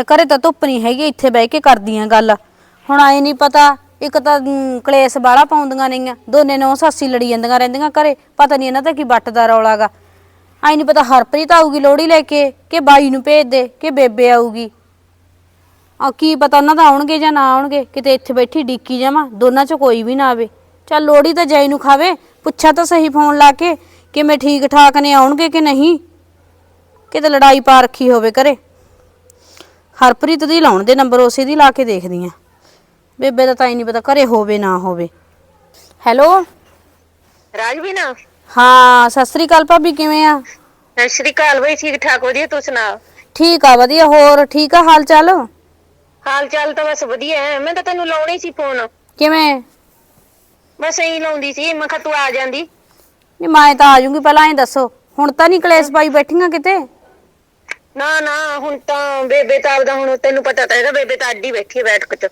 ਲੈ ਘਰੇ ਤਾਂ ਧੁੱਪ ਨਹੀਂ ਹੈਗੀ ਇੱਥੇ ਬਹਿ ਕੇ ਕਰਦੀਆਂ ਗੱਲ। ਹੁਣ ਆਏ ਨਹੀਂ ਪਤਾ ਇੱਕ ਤਾਂ ਮ, ਕਲੇਸ਼ ਬਾਲਾ ਪਾਉਂਦੀਆਂ ਨਹੀਂਆਂ ਦੋਨੇ ਨੌ ਸੱਸੀ ਲੜੀ ਜਾਂਦੀਆਂ ਰਹਿੰਦੀਆਂ ਘਰੇ ਪਤਾ ਨਹੀਂ ਇਹਨਾਂ ਦਾ ਕੀ ਵੱਟ ਦਾ ਰੌਲਾਗਾ ਆਈ ਨਹੀਂ ਪਤਾ ਹਰਪ੍ਰੀਤ ਆਊਗੀ ਲੋੜੀ ਲੈ ਕੇ ਕਿ ਬਾਈ ਨੂੰ ਭੇਜ ਦੇ ਕਿ ਬੇਬੇ ਆਊਗੀ। ਆ ਕੀ ਪਤਾ ਉਹਨਾਂ ਦਾ ਆਉਣਗੇ ਜਾਂ ਨਾ ਆਉਣਗੇ ਕਿਤੇ ਇੱਥੇ ਬੈਠੀ ਡੀਕੀ ਜਾਵਾਂ ਦੋਨਾਂ ਚੋਂ ਕੋਈ ਵੀ ਨਾ ਆਵੇ। ਚੱਲ ਲੋੜੀ ਤਾਂ ਜਾਈ ਨੂੰ ਖਾਵੇ ਪੁੱਛਾ ਤਾਂ ਸਹੀ ਫੋਨ ਲਾ ਕੇ ਕਿ ਮੈਂ ਠੀਕ ਠਾਕ ਨੇ ਆਉਣਗੇ ਕਿ ਨਹੀਂ? ਕਿਤੇ ਲੜਾਈ ਪਾ ਰੱਖੀ ਹੋਵੇ ਘਰੇ। ਹਰਪ੍ਰੀਤ ਦੀ ਲਾਉਣ ਦੇ ਨੰਬਰ ਉਸੇ ਦੀ ਲਾ ਕੇ ਦੇਖਦੀ ਆ। ਬੇਬੇ ਦਾ ਤਾਂ ਹੀ ਨਹੀਂ ਪਤਾ ਘਰੇ ਹੋਵੇ ਨਾ ਹੋਵੇ। ਹੈਲੋ? ਰਾਜਵੀਰ ਹਾਂ ਸਤਿ ਸ੍ਰੀ ਅਕਾਲ ਭਾਬੀ ਕਿਵੇਂ ਆ? ਸਤਿ ਸ਼੍ਰੀ ਅਕਾਲ ਬਈ ਠੀਕ ਠਾਕ ਵਧੀਆ ਤੂੰ ਸੁਣਾ ਠੀਕ ਆ ਵਧੀਆ ਹੋਰ ਠੀਕ ਆ ਹਾਲ ਚਾਲ ਹਾਲ ਚਾਲ ਤਾਂ ਬਸ ਵਧੀਆ ਹੈ ਮੈਂ ਤਾਂ ਤੈਨੂੰ ਲਾਉਣੀ ਸੀ ਫੋਨ। ਕਿਵੇਂ? ਬਸ ਐਂ ਲਾਉਂਦੀ ਸੀ ਮੈਂ ਕਿਹਾ ਤੂੰ ਆ ਜਾਂਦੀ। ਨਹੀਂ ਮੈਂ ਤਾਂ ਆ ਜਾਊਂਗੀ ਪਹਿਲਾਂ ਐਂ ਦੱਸੋ। ਹੁਣ ਤਾਂ ਨਹੀਂ ਕਲੇਸ਼ ਪਾਈ ਬੈਠੀਆਂ ਕਿਤੇ? ਨਾ ਨਾ ਹੁਣ ਤਾਂ ਬੇਬੇ ਤਾਂ ਆਪਦਾ ਹੁਣ ਤੈਨੂੰ ਪਤਾ ਤਾਂ ਹੈਗਾ ਬੇਬੇ ਤਾਂ ਅੱਡੀ ਬੈਠੀ ਹੈ ਬੈਠਕ ਚ।